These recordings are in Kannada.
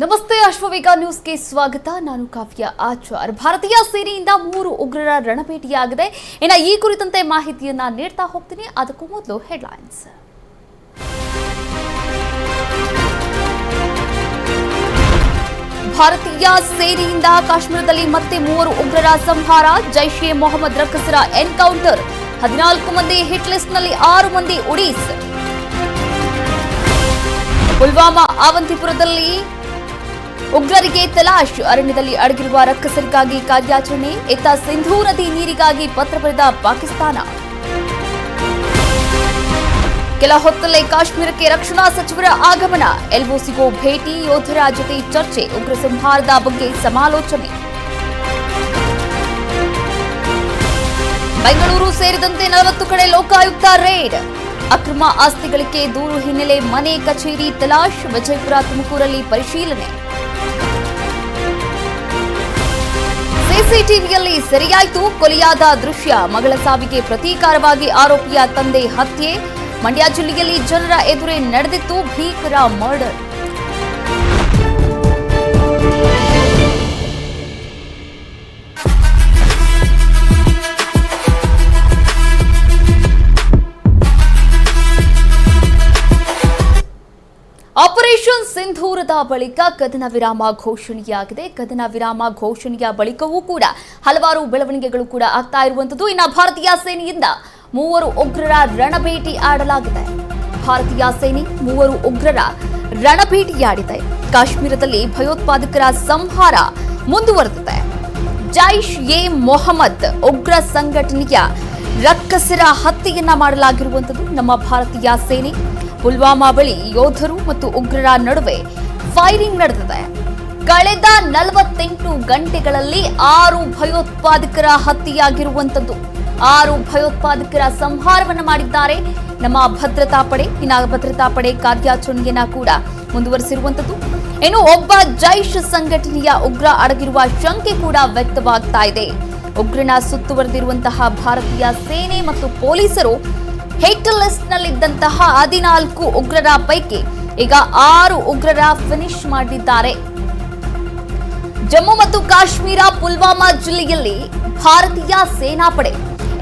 ನಮಸ್ತೆ, ಅಶ್ವವೇಗ ನ್ಯೂಸ್ಗೆ ಸ್ವಾಗತ. ನಾನು ಕಾವ್ಯ ಆಚಾರ್. ಭಾರತೀಯ ಸೇನೆಯಿಂದ ಮೂರು ಉಗ್ರರ ರಣಭೇಟಿಯಾಗಿದೆ ಇನ್ನು ಈ ಕುರಿತಂತೆ ಮಾಹಿತಿಯನ್ನ ನೀಡ್ತಾ ಹೋಗ್ತೀನಿ. ಅದಕ್ಕೂ ಮೊದಲು ಹೆಡ್ಲೈನ್ಸ್. ಭಾರತೀಯ ಸೇನೆಯಿಂದ ಕಾಶ್ಮೀರದಲ್ಲಿ ಮತ್ತೆ ಮೂವರು ಉಗ್ರರ ಸಂಹಾರ. ಜೈಷ್ ಎ ಮೊಹಮ್ಮದ್ ರಕ್ಕಸರ ಎನ್ಕೌಂಟರ್. ಹದಿನಾಲ್ಕು ಮಂದಿ ಹಿಟ್ ಲಿಸ್ಟ್ನಲ್ಲಿ ಆರು ಮಂದಿ ಉಡೀಸ್. ಪುಲ್ವಾಮಾ, ಅವಂತಿಪುರದಲ್ಲಿ ಉಗ್ರರಿಗೆ ತಲಾಶ್ ಅರಣ್ಯದಲ್ಲಿ ಅಡಗಿರುವ ರಕ್ಕಸರಿಗಾಗಿ ಕಾರ್ಯಾಚರಣೆ, ಇತ್ತ ಸಿಂಧೂ ನದಿ ನೀರಿಗಾಗಿ ಪತ್ರ ಬರೆದ ಪಾಕಿಸ್ತಾನ. ಕೆಲ ಹೊತ್ತಲ್ಲೇ ಕಾಶ್ಮೀರಕ್ಕೆ ರಕ್ಷಣಾ ಸಚಿವರ ಆಗಮನ. ಎಲ್ಒಸಿಗೂ ಭೇಟಿ, ಯೋಧರ ಜೊತೆ ಚರ್ಚೆ, ಉಗ್ರ ಸಂಹಾರದ ಬಗ್ಗೆ ಸಮಾಲೋಚನೆ. ಬೆಂಗಳೂರು ಸೇರಿದಂತೆ ನಲವತ್ತು ಕಡೆ ಲೋಕಾಯುಕ್ತ ರೇಡ್. ಅಕ್ರಮ ಆಸ್ತಿ ಗಳಿಕೆ ದೂರು ಹಿನ್ನೆಲೆ ಮನೆ ಕಚೇರಿ ತಲಾಶ್, ವಿಜಯಪುರ ತುಮಕೂರಲ್ಲಿ ಪರಿಶೀಲನೆ. ಸಿಸಿಟಿವಿಯಲ್ಲಿ ಸೆರೆಯಾಯಿತು, ಕೊಲೆಯಾದ ದೃಶ್ಯ. ಮಗಳ ಸಾವಿಗೆ ಪ್ರತೀಕಾರವಾಗಿ ಆರೋಪಿಯ ತಂದೆ ಹತ್ಯೆ. ಮಂಡ್ಯ ಜಿಲ್ಲೆಯಲ್ಲಿ ಜನರ ಎದುರೇ ನಡೆದಿತ್ತು ಭೀಕರ ಮರ್ಡರ್. ಆಪರೇಷನ್ ಸಿಂಧೂರದ ಬಳಿಕ ಕದನ ವಿರಾಮ ಘೋಷಣೆಯಾಗಿದೆ. ಕದನ ವಿರಾಮ ಘೋಷಣೆಯ ಬಳಿಕವೂ ಕೂಡ ಹಲವಾರು ಬೆಳವಣಿಗೆಗಳು ಕೂಡ ಆಗ್ತಾ ಇರುವಂತದ್ದು ಇನ್ನು ಭಾರತೀಯ ಸೇನೆಯಿಂದ ಮೂವರು ಉಗ್ರರ ರಣಭೇಟಿ ಆಡಲಾಗಿದೆ. ಭಾರತೀಯ ಸೇನೆ ಮೂವರು ಉಗ್ರರ ರಣಭೇಟಿಯಾಡಿದೆ ಕಾಶ್ಮೀರದಲ್ಲಿ ಭಯೋತ್ಪಾದಕರ ಸಂಹಾರ ಮುಂದುವರೆದಿದೆ. ಜೈಷ್ ಎ ಮೊಹಮ್ಮದ್ ಉಗ್ರ ಸಂಘಟನೆಯ ರಕ್ಕಸಿರ ಹತ್ಯೆಯನ್ನ ಮಾಡಲಾಗಿರುವಂತದ್ದು ನಮ್ಮ ಭಾರತೀಯ ಸೇನೆ ಪುಲ್ವಾಮಾ ಬಳಿ ಯೋಧರು ಮತ್ತು ಉಗ್ರರ ನಡುವೆ ಫೈರಿಂಗ್ ನಡೆದಿದೆ. ಕಳೆದ ನಲವತ್ತೆಂಟು ಗಂಟೆಗಳಲ್ಲಿ ಆರು ಭಯೋತ್ಪಾದಕರ ಹತ್ಯೆಯಾಗಿರುವಂತದ್ದು ಆರು ಭಯೋತ್ಪಾದಕರ ಸಂಹಾರವನ್ನು ಮಾಡಿದ್ದಾರೆ. ನಮ್ಮ ಭದ್ರತಾ ಪಡೆ, ಇನ್ನ ಭದ್ರತಾ ಪಡೆ ಕಾರ್ಯಾಚರಣೆಯನ್ನ ಕೂಡ ಮುಂದುವರೆಸಿರುವಂತದ್ದು ಇನ್ನು ಒಬ್ಬ ಜೈಷ್ ಸಂಘಟನೆಯ ಉಗ್ರ ಅಡಗಿರುವ ಶಂಕೆ ಕೂಡ ವ್ಯಕ್ತವಾಗ್ತಾ ಇದೆ. ಉಗ್ರನ ಸುತ್ತುವರೆದಿರುವಂತಹ ಭಾರತೀಯ ಸೇನೆ ಮತ್ತು ಪೊಲೀಸರು ಹಿಟ್ ಲಿಸ್ಟ್ ನಲ್ಲಿದ್ದಂತಹ ಹದಿನಾಲ್ಕು ಉಗ್ರರ ಪೈಕಿ ಈಗ ಆರು ಉಗ್ರರ ಫಿನಿಶ್ ಮಾಡಿದ್ದಾರೆ. ಜಮ್ಮು ಮತ್ತು ಕಾಶ್ಮೀರ ಪುಲ್ವಾಮಾ ಜಿಲ್ಲೆಯಲ್ಲಿ ಭಾರತೀಯ ಸೇನಾಪಡೆ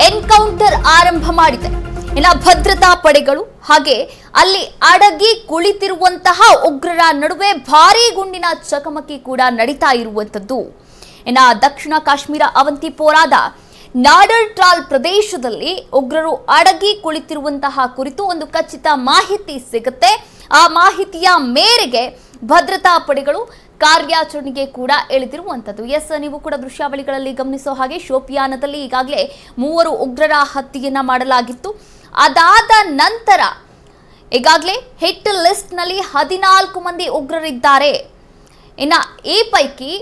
ಎನ್ಕೌಂಟರ್ ಆರಂಭ ಮಾಡಿದೆ. ಇನ್ನ ಭದ್ರತಾ ಪಡೆಗಳು ಹಾಗೆ ಅಲ್ಲಿ ಅಡಗಿ ಕುಳಿತಿರುವಂತಹ ಉಗ್ರರ ನಡುವೆ ಭಾರೀ ಗುಂಡಿನ ಚಕಮಕಿ ಕೂಡ ನಡೀತಾ ಇರುವಂತದ್ದು ಇನ್ನ ದಕ್ಷಿಣ ಕಾಶ್ಮೀರ ಅವಂತಿಪೋರಾದ ನಾಡರ್ ಟ್ರಾಲ್ ಪ್ರದೇಶದಲ್ಲಿ ಉಗ್ರರು ಅಡಗಿ ಕುಳಿತಿರುವಂತಹ ಕುರಿತು ಒಂದು ಖಚಿತ ಮಾಹಿತಿ ಸಿಗುತ್ತೆ. ಆ ಮಾಹಿತಿಯ ಮೇರೆಗೆ ಭದ್ರತಾ ಪಡೆಗಳು ಕಾರ್ಯಾಚರಣೆಗೆ ಕೂಡ ಎಳೆದಿರುವಂತದ್ದು ಎಸ್, ನೀವು ಕೂಡ ದೃಶ್ಯಾವಳಿಗಳಲ್ಲಿ ಗಮನಿಸೋ ಹಾಗೆ ಶೋಪಿಯಾನದಲ್ಲಿ ಈಗಾಗಲೇ ಮೂವರು ಉಗ್ರರ ಹತ್ಯೆಯನ್ನ ಮಾಡಲಾಗಿತ್ತು. ಅದಾದ ನಂತರ ಈಗಾಗಲೇ ಹಿಟ್ ಲಿಸ್ಟ್ನಲ್ಲಿ ಹದಿನಾಲ್ಕು ಮಂದಿ ಉಗ್ರರಿದ್ದಾರೆ. ಇನ್ನ ಈ ಪೈಕಿ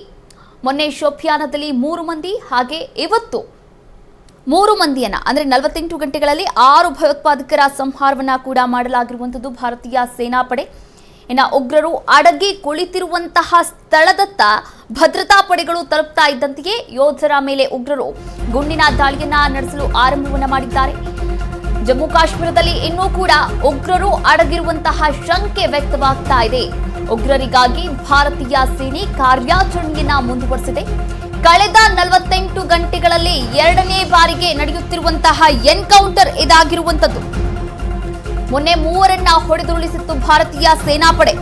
ಮೊನ್ನೆ ಶೋಪಿಯಾನದಲ್ಲಿ ಮೂರು ಮಂದಿ, ಹಾಗೆ ಇವತ್ತು ಮೂರು ಮಂದಿಯನ್ನ, ಅಂದ್ರೆ ನಲವತ್ತೆಂಟು ಗಂಟೆಗಳಲ್ಲಿ ಆರು ಭಯೋತ್ಪಾದಕರ ಸಂಹಾರವನ್ನ ಕೂಡ ಮಾಡಲಾಗಿರುವಂಥದ್ದು ಭಾರತೀಯ ಸೇನಾಪಡೆ. ಇನ್ನು ಉಗ್ರರು ಅಡಗಿ ಕುಳಿತಿರುವಂತಹ ಸ್ಥಳದತ್ತ ಭದ್ರತಾ ಪಡೆಗಳು ತಲುಪ್ತಾ ಇದ್ದಂತೆಯೇ ಯೋಧರ ಮೇಲೆ ಉಗ್ರರು ಗುಂಡಿನ ದಾಳಿಯನ್ನ ನಡೆಸಲು ಆರಂಭವನ್ನ ಮಾಡಿದ್ದಾರೆ. ಜಮ್ಮು ಕಾಶ್ಮೀರದಲ್ಲಿ ಇನ್ನೂ ಕೂಡ ಉಗ್ರರು ಅಡಗಿರುವಂತಹ ಶಂಕೆ ವ್ಯಕ್ತವಾಗ್ತಾ ಇದೆ. ಉಗ್ರರಿಗಾಗಿ ಭಾರತೀಯ ಸೇನೆ ಕಾರ್ಯಾಚರಣೆಯನ್ನ ಮುಂದುವರೆಸಿದೆ. ಕಳೆದ ನಲವತ್ತೆಂಟು ಗಂಟೆಗಳಲ್ಲಿ ಎರಡನೇ ಬಾರಿಗೆ ನಡೆಯುತ್ತಿರುವಂತಹ ಎನ್ಕೌಂಟರ್ ಇದಾಗಿರುವಂತದ್ದು ಮೊನ್ನೆ ಮೂವರನ್ನ ಹೊಡೆದುರುಳಿಸಿತ್ತು ಭಾರತೀಯ ಸೇನಾಪಡೆ.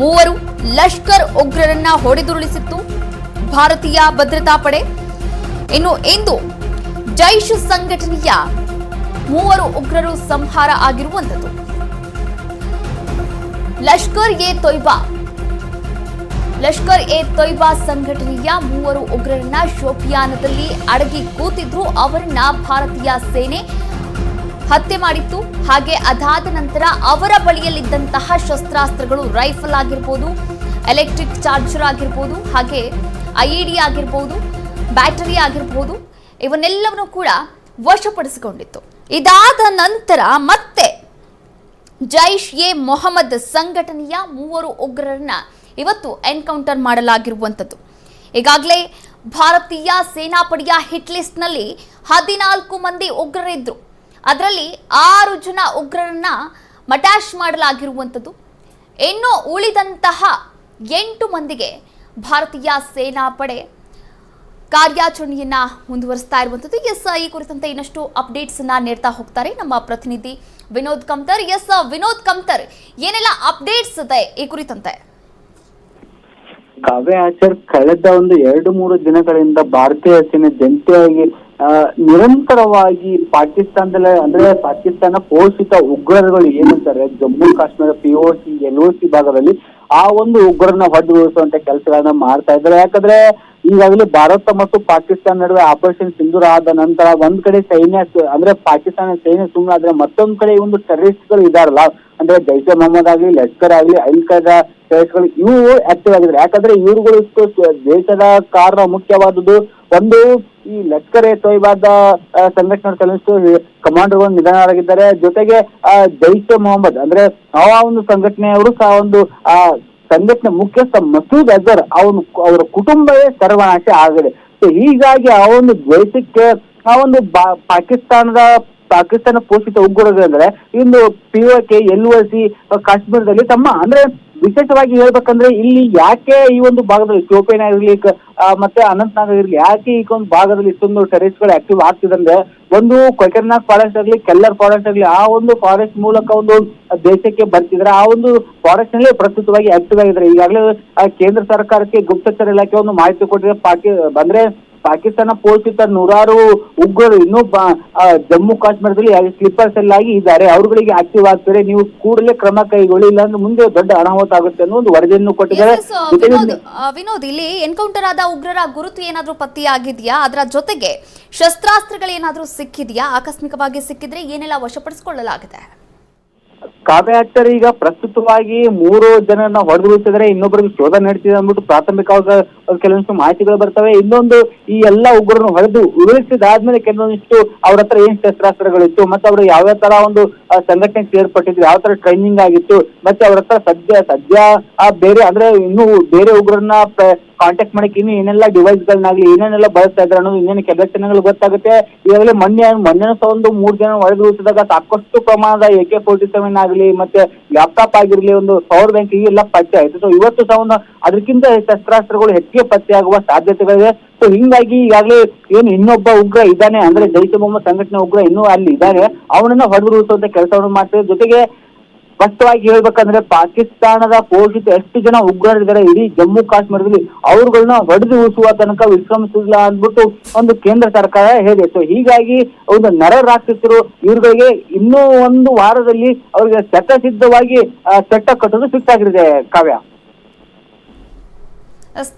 ಮೂವರು ಲಷ್ಕರ್ ಉಗ್ರರನ್ನ ಹೊಡೆದುರುಳಿಸಿತ್ತು ಭಾರತೀಯ ಭದ್ರತಾ ಪಡೆ. ಇನ್ನು ಇಂದು ಜೈಷ್ ಸಂಘಟನೆಯ ಮೂವರು ಉಗ್ರರು ಸಂಹಾರ ಆಗಿರುವಂತದ್ದು ಲಷ್ಕರ್ ಎ ತೊಯ್ಬಾ ಲಷ್ಕರ್ ಎ ತೊಯ್ಬಾ ಸಂಘಟನೆಯ ಮೂವರು ಉಗ್ರರನ್ನ ಶೋಪಿಯಾನದಲ್ಲಿ ಅಡಗಿ ಕೂತಿದ್ರು. ಅವರನ್ನ ಭಾರತೀಯ ಸೇನೆ ಹತ್ಯೆ ಮಾಡಿತ್ತು. ಹಾಗೆ ಅದಾದ ನಂತರ ಅವರ ಬಳಿಯಲ್ಲಿದ್ದಂತಹ ಶಸ್ತ್ರಾಸ್ತ್ರಗಳು ರೈಫಲ್ ಆಗಿರ್ಬೋದು, ಎಲೆಕ್ಟ್ರಿಕ್ ಚಾರ್ಜರ್ ಆಗಿರ್ಬೋದು, ಹಾಗೆ ಐಇಡಿ ಆಗಿರ್ಬೋದು, ಬ್ಯಾಟರಿ ಆಗಿರ್ಬೋದು, ಇವನ್ನೆಲ್ಲವನ್ನು ಕೂಡ ವಶಪಡಿಸಿಕೊಂಡಿತ್ತು. ಇದಾದ ನಂತರ ಮತ್ತೆ ಜೈಷ್ ಎ ಮೊಹಮ್ಮದ್ ಸಂಘಟನೆಯ ಮೂವರು ಉಗ್ರರನ್ನ ಇವತ್ತು ಎನ್ಕೌಂಟರ್ ಮಾಡಲಾಗಿರುವಂಥದ್ದು. ಈಗಾಗಲೇ ಭಾರತೀಯ ಸೇನಾಪಡೆಯ ಹಿಟ್ ಲಿಸ್ಟ್ನಲ್ಲಿ ಹದಿನಾಲ್ಕು ಮಂದಿ ಉಗ್ರರಿದ್ದರು ಅದರಲ್ಲಿ ಆರು ಜನ ಉಗ್ರರನ್ನ ಮಟ್ಯಾಶ್ ಮಾಡಲಾಗಿರುವಂಥದ್ದು. ಇನ್ನು ಉಳಿದಂತಹ ಎಂಟು ಮಂದಿಗೆ ಭಾರತೀಯ ಸೇನಾಪಡೆ ಕಾರ್ಯಾಚರಣೆಯನ್ನು ಮುಂದುವರಿಸ್ತಾ ಇರುವಂಥದ್ದು. ಎಸ್ ಈ ಕುರಿತಂತೆ ಇನ್ನಷ್ಟು ಅಪ್ಡೇಟ್ಸ್ ಅನ್ನ ನೀಡ್ತಾ ಹೋಗ್ತಾರೆ ನಮ್ಮ ಪ್ರತಿನಿಧಿ ವಿನೋದ್ ಕಮ್ತರ್. ಎಸ್ ವಿನೋದ್ ಕಮ್ತರ್, ಏನೆಲ್ಲ ಅಪ್ಡೇಟ್ಸ್ ಇದೆ ಈ ಕುರಿತಂತೆ? ಕಾವ್ಯ ಆಚಾರ್ ಕಳೆದ ಒಂದು ಎರಡು ಮೂರು ದಿನಗಳಿಂದ ಭಾರತೀಯ ಸೇನೆ ಜಂಟಿಯಾಗಿ ಆ, ನಿರಂತರವಾಗಿ ಪಾಕಿಸ್ತಾನದಲ್ಲಿ ಅಂದ್ರೆ ಪಾಕಿಸ್ತಾನ ಪೋಷಿತ ಉಗ್ರರುಗಳು ಏನಂತಾರೆ Jammu Kashmir P O C L O C ಭಾಗದಲ್ಲಿ ಆ ಒಂದು ಉಗ್ರನ ಹೊಡೆದುರುಳಿಸುವಂತ ಕೆಲಸಗಳನ್ನ ಮಾಡ್ತಾ ಇದ್ದಾರೆ. ಯಾಕಂದ್ರೆ ಈಗಾಗಲೇ ಭಾರತ ಮತ್ತು ಪಾಕಿಸ್ತಾನ ನಡುವೆ ಆಪರೇಷನ್ ಸಿಂಧೂರ ಆದ ನಂತರ ಒಂದ್ ಕಡೆ ಸೈನ್ಯ ಅಂದ್ರೆ ಪಾಕಿಸ್ತಾನ ಸೈನ್ಯ ಸುಮ್ಮನೆ ಆದ್ರೆ ಮತ್ತೊಂದ್ ಕಡೆ ಒಂದು ಟೆರರಿಸ್ಟ್ಗಳು ಇದಾರಲ್ಲ, ಅಂದ್ರೆ ಜೈಷ್ ಮೊಹಮ್ಮದ್ ಆಗ್ಲಿ, ಲಷ್ಕರ್ ಆಗ್ಲಿ, ಅಲ್ ಖೈದಾ ಟೆರರಿಸ್ಟ್ಗಳು ಇವು ಆಕ್ಟಿವ್ ಆಗಿದ್ದಾರೆ. ಯಾಕಂದ್ರೆ ಇವ್ರುಗಳು ದೇಶದ ಕಾರಣ ಮುಖ್ಯವಾದದ್ದು ಒಂದು ಈ ಲಷ್ಕರ್ ಎ ತೊಯ್ಬಾದ ಸಂಘಟನೆ ಕೆಲವಷ್ಟು ಕಮಾಂಡರ್ಗಳು ನಿಧನರಾಗಿದ್ದಾರೆ. ಜೊತೆಗೆ ಜೈಷೆ ಮೊಹಮ್ಮದ್, ಅಂದ್ರೆ ಆ ಒಂದು ಸಂಘಟನೆಯವರು ಸಹ ಒಂದು, ಆ ಸಂಘಟನೆ ಮುಖ್ಯಸ್ಥ ಮಸೂದ್ ಅಜರ್ ಅವನು ಅವರ ಕುಟುಂಬವೇ ಸರ್ವನಾಶ ಆಗಿದೆ ಸೊ, ಹೀಗಾಗಿ ಆ ಒಂದು ದ್ವೇಷಕ್ಕೆ ಆ ಒಂದು ಪಾಕಿಸ್ತಾನದ ಪಾಕಿಸ್ತಾನ ಪೋಷಿತ ಉಗ್ರರು ಇಂದು P O K L O C ಕಾಶ್ಮೀರದಲ್ಲಿ ತಮ್ಮ ಅಂದ್ರೆ ವಿಶೇಷವಾಗಿ ಹೇಳ್ಬೇಕಂದ್ರೆ ಇಲ್ಲಿ ಯಾಕೆ ಈ ಒಂದು ಭಾಗದಲ್ಲಿ ಚೋಪೇನ ಆಗಿರ್ಲಿ ಮತ್ತೆ ಅನಂತನಾಗ್ ಇರಲಿ ಯಾಕೆ ಈ ಒಂದು ಭಾಗದಲ್ಲಿ ಇಷ್ಟೊಂದು ಟೆರೆಸ್ಗಳು ಆಕ್ಟಿವ್ ಆಗ್ತಿದಂದ್ರೆ ಒಂದು ಕೊಕರ್ನಾಗ್ ಫಾರೆಸ್ಟ್ ಆಗ್ಲಿ, ಕೆಲ್ಲರ್ ಫಾರೆಸ್ಟ್ ಆಗ್ಲಿ, ಆ ಒಂದು ಫಾರೆಸ್ಟ್ ಮೂಲಕ ಒಂದು ದೇಶಕ್ಕೆ ಬರ್ತಿದ್ರೆ ಆ ಒಂದು ಫಾರೆಸ್ಟ್ನಲ್ಲಿ ಪ್ರಸ್ತುತವಾಗಿ ಆಕ್ಟಿವ್ ಆಗಿದ್ರೆ ಈಗಾಗಲೇ ಕೇಂದ್ರ ಸರ್ಕಾರಕ್ಕೆ ಗುಪ್ತಚರ ಇಲಾಖೆ ಒಂದು ಮಾಹಿತಿ ಕೊಟ್ಟಿದೆ. ಪಾಕಿ ಅಂದ್ರೆ ಪಾಕಿಸ್ತಾನ ಪೋಷಿತ ನೂರಾರು ಉಗ್ರರು ಇನ್ನೂ ಜಮ್ಮು ಕಾಶ್ಮೀರದಲ್ಲಿ ಸ್ಲಿಪ್ಪರ್ ಎಲ್ಲ ಆಗಿ ಇದ್ದಾರೆ ಅವರುಗಳಿಗೆ ಆಕ್ಟಿವ್ ಆಗ್ತಾರೆ. ನೀವು ಕೂಡಲೇ ಕ್ರಮ ಕೈಗೊಳ್ಳಿ ಇಲ್ಲಾಂದ್ರೆ ಮುಂದೆ ದೊಡ್ಡ ಅನಾಹುತ ಆಗುತ್ತೆ ಅನ್ನೋ ಒಂದು ವರದಿಯನ್ನು ಕೊಟ್ಟಿದ್ದಾರೆ. ವಿನೋದ್ ಇಲ್ಲಿ ಎನ್ಕೌಂಟರ್ ಆದ ಉಗ್ರರ ಗುರುತು ಏನಾದ್ರೂ ಪತ್ತೆಯಾಗಿದೆಯಾ? ಅದರ ಜೊತೆಗೆ ಶಸ್ತ್ರಾಸ್ತ್ರಗಳೇನಾದ್ರೂ ಸಿಕ್ಕಿದೆಯಾ? ಆಕಸ್ಮಿಕವಾಗಿ ಸಿಕ್ಕಿದ್ರೆ ಏನೆಲ್ಲ ವಶಪಡಿಸಿಕೊಳ್ಳಲಾಗಿದೆ? ಕಾವ್ಯ ಆಕ್ಟರ್ ಈಗ ಪ್ರಸ್ತುತವಾಗಿ ಮೂರು ಜನರನ್ನ ಹೊಡೆದುರುಳಿಸಿದ್ರೆ ಇನ್ನೊಬ್ಬರಿಗೆ ಶೋಧ ನಡೆಸಿದೆ ಅಂದ್ಬಿಟ್ಟು ಪ್ರಾಥಮಿಕವಾಗಿ ಕೆಲವೊಂದಿಷ್ಟು ಮಾಹಿತಿಗಳು ಬರ್ತವೆ. ಇನ್ನೊಂದು ಈ ಎಲ್ಲ ಉಗ್ರರನ್ನು ಹೊಡೆದು ಉರುಳಿಸಿದಾದ್ಮೇಲೆ ಕೆಲವೊಂದಿಷ್ಟು ಅವ್ರ ಹತ್ರ ಏನ್ ಶಸ್ತ್ರಾಸ್ತ್ರಗಳಿತ್ತು, ಮತ್ತೆ ಅವರು ಯಾವ ತರ ಒಂದು ಸಂಘಟನೆ ಸಂಘಟನೆಗೆ ಸೇರ್ಪಟ್ಟಿದ್ರು, ಯಾವ ತರ ಟ್ರೈನಿಂಗ್ ಆಗಿತ್ತು, ಮತ್ತೆ ಅವ್ರ ಹತ್ರ ಸದ್ಯ ಸದ್ಯ ಬೇರೆ, ಅಂದ್ರೆ ಇನ್ನು ಬೇರೆ ಉಗ್ರರನ್ನ ಕಾಂಟ್ಯಾಕ್ಟ್ ಮಾಡಕ್ಕೆ ಇನ್ನು ಏನೆಲ್ಲ ಡಿವೈಸ್ ಗಳನ್ನಾಗ್ಲಿ ಏನೇನೆಲ್ಲ ಬಳಸ್ತಾ ಇದ್ರೆ ಅನ್ನೋದು ಇನ್ನೇನು ಕೆಲಸಗಳು ಗೊತ್ತಾಗುತ್ತೆ. ಈಗಾಗಲೇ ಮೊನ್ನೆ ಮೊನ್ನೆ ಸಹ ಒಂದು ಮೂರು ಜನ ಹೊಡೆದು ಸಾಕಷ್ಟು ಪ್ರಮಾಣದ ಎ ಕೆ ಫೋರ್ಟಿ ಸೆವೆನ್ ಆಗಲಿ, ಮತ್ತೆ ಲ್ಯಾಪ್ಟಾಪ್ ಆಗಿರ್ಲಿ, ಒಂದು ಪವರ್ ಬ್ಯಾಂಕ್ ಎಲ್ಲ ಪತ್ತೆ ಆಯ್ತು. ಸೊ ಇವತ್ತು ಸಹ ಒಂದು ಅದಕ್ಕಿಂತ ಶಸ್ತ್ರಾಸ್ತ್ರಗಳು ಹೆಚ್ಚಿಗೆ ಪತ್ತೆ ಆಗುವ ಸಾಧ್ಯತೆಗಳಿವೆ. ಸೊ ಹಿಂಗಾಗಿ ಈಗಾಗಲೇ ಏನು ಇನ್ನೊಬ್ಬ ಉಗ್ರ ಇದ್ದಾನೆ, ಅಂದ್ರೆ ಜೈಷ್ ಮೊಹಮ್ಮದ್ ಸಂಘಟನೆ ಉಗ್ರ ಇನ್ನೂ ಅಲ್ಲಿ ಇದ್ದಾನೆ ಅವನನ್ನ ಹೊಡೆದುರುಳಿಸುವಂತ ಕೆಲಸವನ್ನು ಮಾಡ್ತಾರೆ ಜೊತೆಗೆ ಸ್ಪಷ್ಟವಾಗಿ ಹೇಳ್ಬೇಕಂದ್ರೆ ಪಾಕಿಸ್ತಾನದ ಪೋಷಿತ ಎಷ್ಟು ಜನ ಉಗ್ರರಿದ್ದಾರೆ? ಇಡೀ ಜಮ್ಮು ಕಾಶ್ಮೀರದಲ್ಲಿ ಅವ್ರುಗಳನ್ನ ಹೊಡೆದು ಉಳಿಸುವ ತನಕ ವಿಶ್ರಮಿಸಿಲ್ಲ ಅಂದ್ಬಿಟ್ಟು ಒಂದು ಕೇಂದ್ರ ಸರ್ಕಾರ ಹೇಳಿದೆ. ಸೊ ಹೀಗಾಗಿ ಒಂದು ನರ ರಾಕ್ಷಸರು ಇವ್ರುಗಳಿಗೆ ಇನ್ನೂ ಒಂದು ವಾರದಲ್ಲಿ ಅವ್ರಿಗೆ ಚಟ ಸಿದ್ಧವಾಗಿ ಚಟ್ಟ ಕಟ್ಟೋದು ಫಿಕ್ಸ್ ಆಗಿದೆ ಕಾವ್ಯ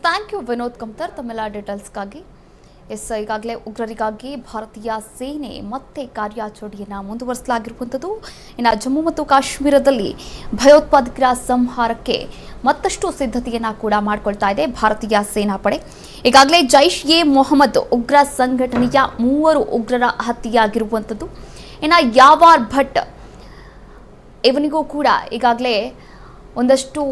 ಥ್ಯಾಂಕ್ ಯು ವಿನೋದ್ ಕಮ್ತರ್ ತಮ್ಮೆಲ್ಲ ಡೀಟೇಲ್ಸ್ಗಾಗಿ ಎಸ್, ಈಗಾಗಲೇ ಉಗ್ರರಿಗಾಗಿ ಭಾರತೀಯ ಸೇನೆ ಮತ್ತೆ ಕಾರ್ಯಾಚರಣೆಯನ್ನು ಮುಂದುವರಿಸಲಾಗಿರುವಂಥದ್ದು. ಇನ್ನು ಜಮ್ಮು ಮತ್ತು ಕಾಶ್ಮೀರದಲ್ಲಿ ಭಯೋತ್ಪಾದಕರ ಸಂಹಾರಕ್ಕೆ ಮತ್ತಷ್ಟು ಸಿದ್ಧತೆಯನ್ನು ಕೂಡ ಮಾಡಿಕೊಳ್ತಾ ಇದೆ ಭಾರತೀಯ ಸೇನಾ ಪಡೆ ಈಗಾಗಲೇ ಜೈಷ್ ಎ ಮೊಹಮ್ಮದ್ ಉಗ್ರ ಸಂಘಟನೆಯ ಮೂವರು ಉಗ್ರರ ಹತ್ಯೆಯಾಗಿರುವಂಥದ್ದು. ಇನ್ನು ಯಾವಾರ್ ಭಟ್, ಇವನಿಗೂ ಕೂಡ ಈಗಾಗಲೇ ಒಂದಷ್ಟು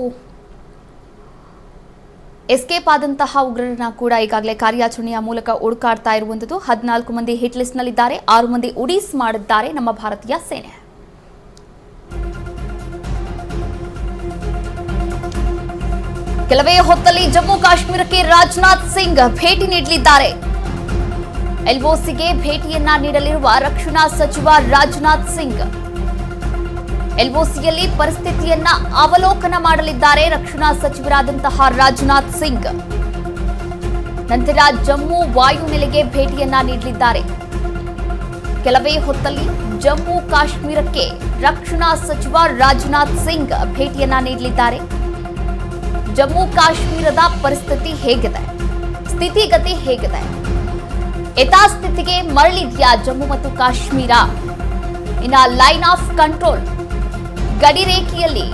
ಎಸ್ಕೇಪ್ ಆದಂತಹ ಉಗ್ರರನ್ನ ಕೂಡ ಈಗಾಗಲೇ ಕಾರ್ಯಾಚರಣೆಯ ಮೂಲಕ ಹುಡುಕಾಡ್ತಾ ಇರುವಂಥದ್ದು. ಹದಿನಾಲ್ಕು ಮಂದಿ ಹಿಟ್ ನಲ್ಲಿದ್ದಾರೆ ಆರು ಮಂದಿ ಉಡೀಸ್ ಮಾಡಿದ್ದಾರೆ ನಮ್ಮ ಭಾರತೀಯ ಸೇನೆ. ಕೆಲವೇ ಹೊತ್ತಲ್ಲಿ ಜಮ್ಮು ಕಾಶ್ಮೀರಕ್ಕೆ ರಾಜನಾಥ್ ಸಿಂಗ್ ಭೇಟಿ ನೀಡಲಿದ್ದಾರೆ. ಎಲ್ಒಸಿಗೆ ಭೇಟಿಯನ್ನ ನೀಡಲಿರುವ ರಕ್ಷಣಾ ಸಚಿವ ರಾಜನಾಥ್ ಸಿಂಗ್. ಎಲ್ಒಸಿಯಲ್ಲಿ ಪರಿಸ್ಥಿತಿಯನ್ನ ಅವಲೋಕನ ಮಾಡಲಿದ್ದಾರೆ ರಕ್ಷಣಾ ಸಚಿವರಾದಂತಹ ರಾಜನಾಥ್ ಸಿಂಗ್. ನಂತರ ಜಮ್ಮು ವಾಯುನೆಲೆಗೆ ಭೇಟಿಯನ್ನ ನೀಡಲಿದ್ದಾರೆ. ಕೆಲವೇ ಹೊತ್ತಲ್ಲಿ ಜಮ್ಮು ಕಾಶ್ಮೀರಕ್ಕೆ ರಕ್ಷಣಾ ಸಚಿವ ರಾಜನಾಥ್ ಸಿಂಗ್ ಭೇಟಿಯನ್ನ ನೀಡಲಿದ್ದಾರೆ. ಜಮ್ಮು ಕಾಶ್ಮೀರದ ಪರಿಸ್ಥಿತಿ ಹೇಗಿದೆ? ಸ್ಥಿತಿಗತಿ ಹೇಗಿದೆ? ಯಥಾಸ್ಥಿತಿಗೆ ಮರಳಿದ್ಯಾ ಜಮ್ಮು ಮತ್ತು ಕಾಶ್ಮೀರ? ಇನ್ನ ಲೈನ್ ಆಫ್ ಕಂಟ್ರೋಲ್ ಗಡಿ ರೇಖೆಯಲ್ಲಿ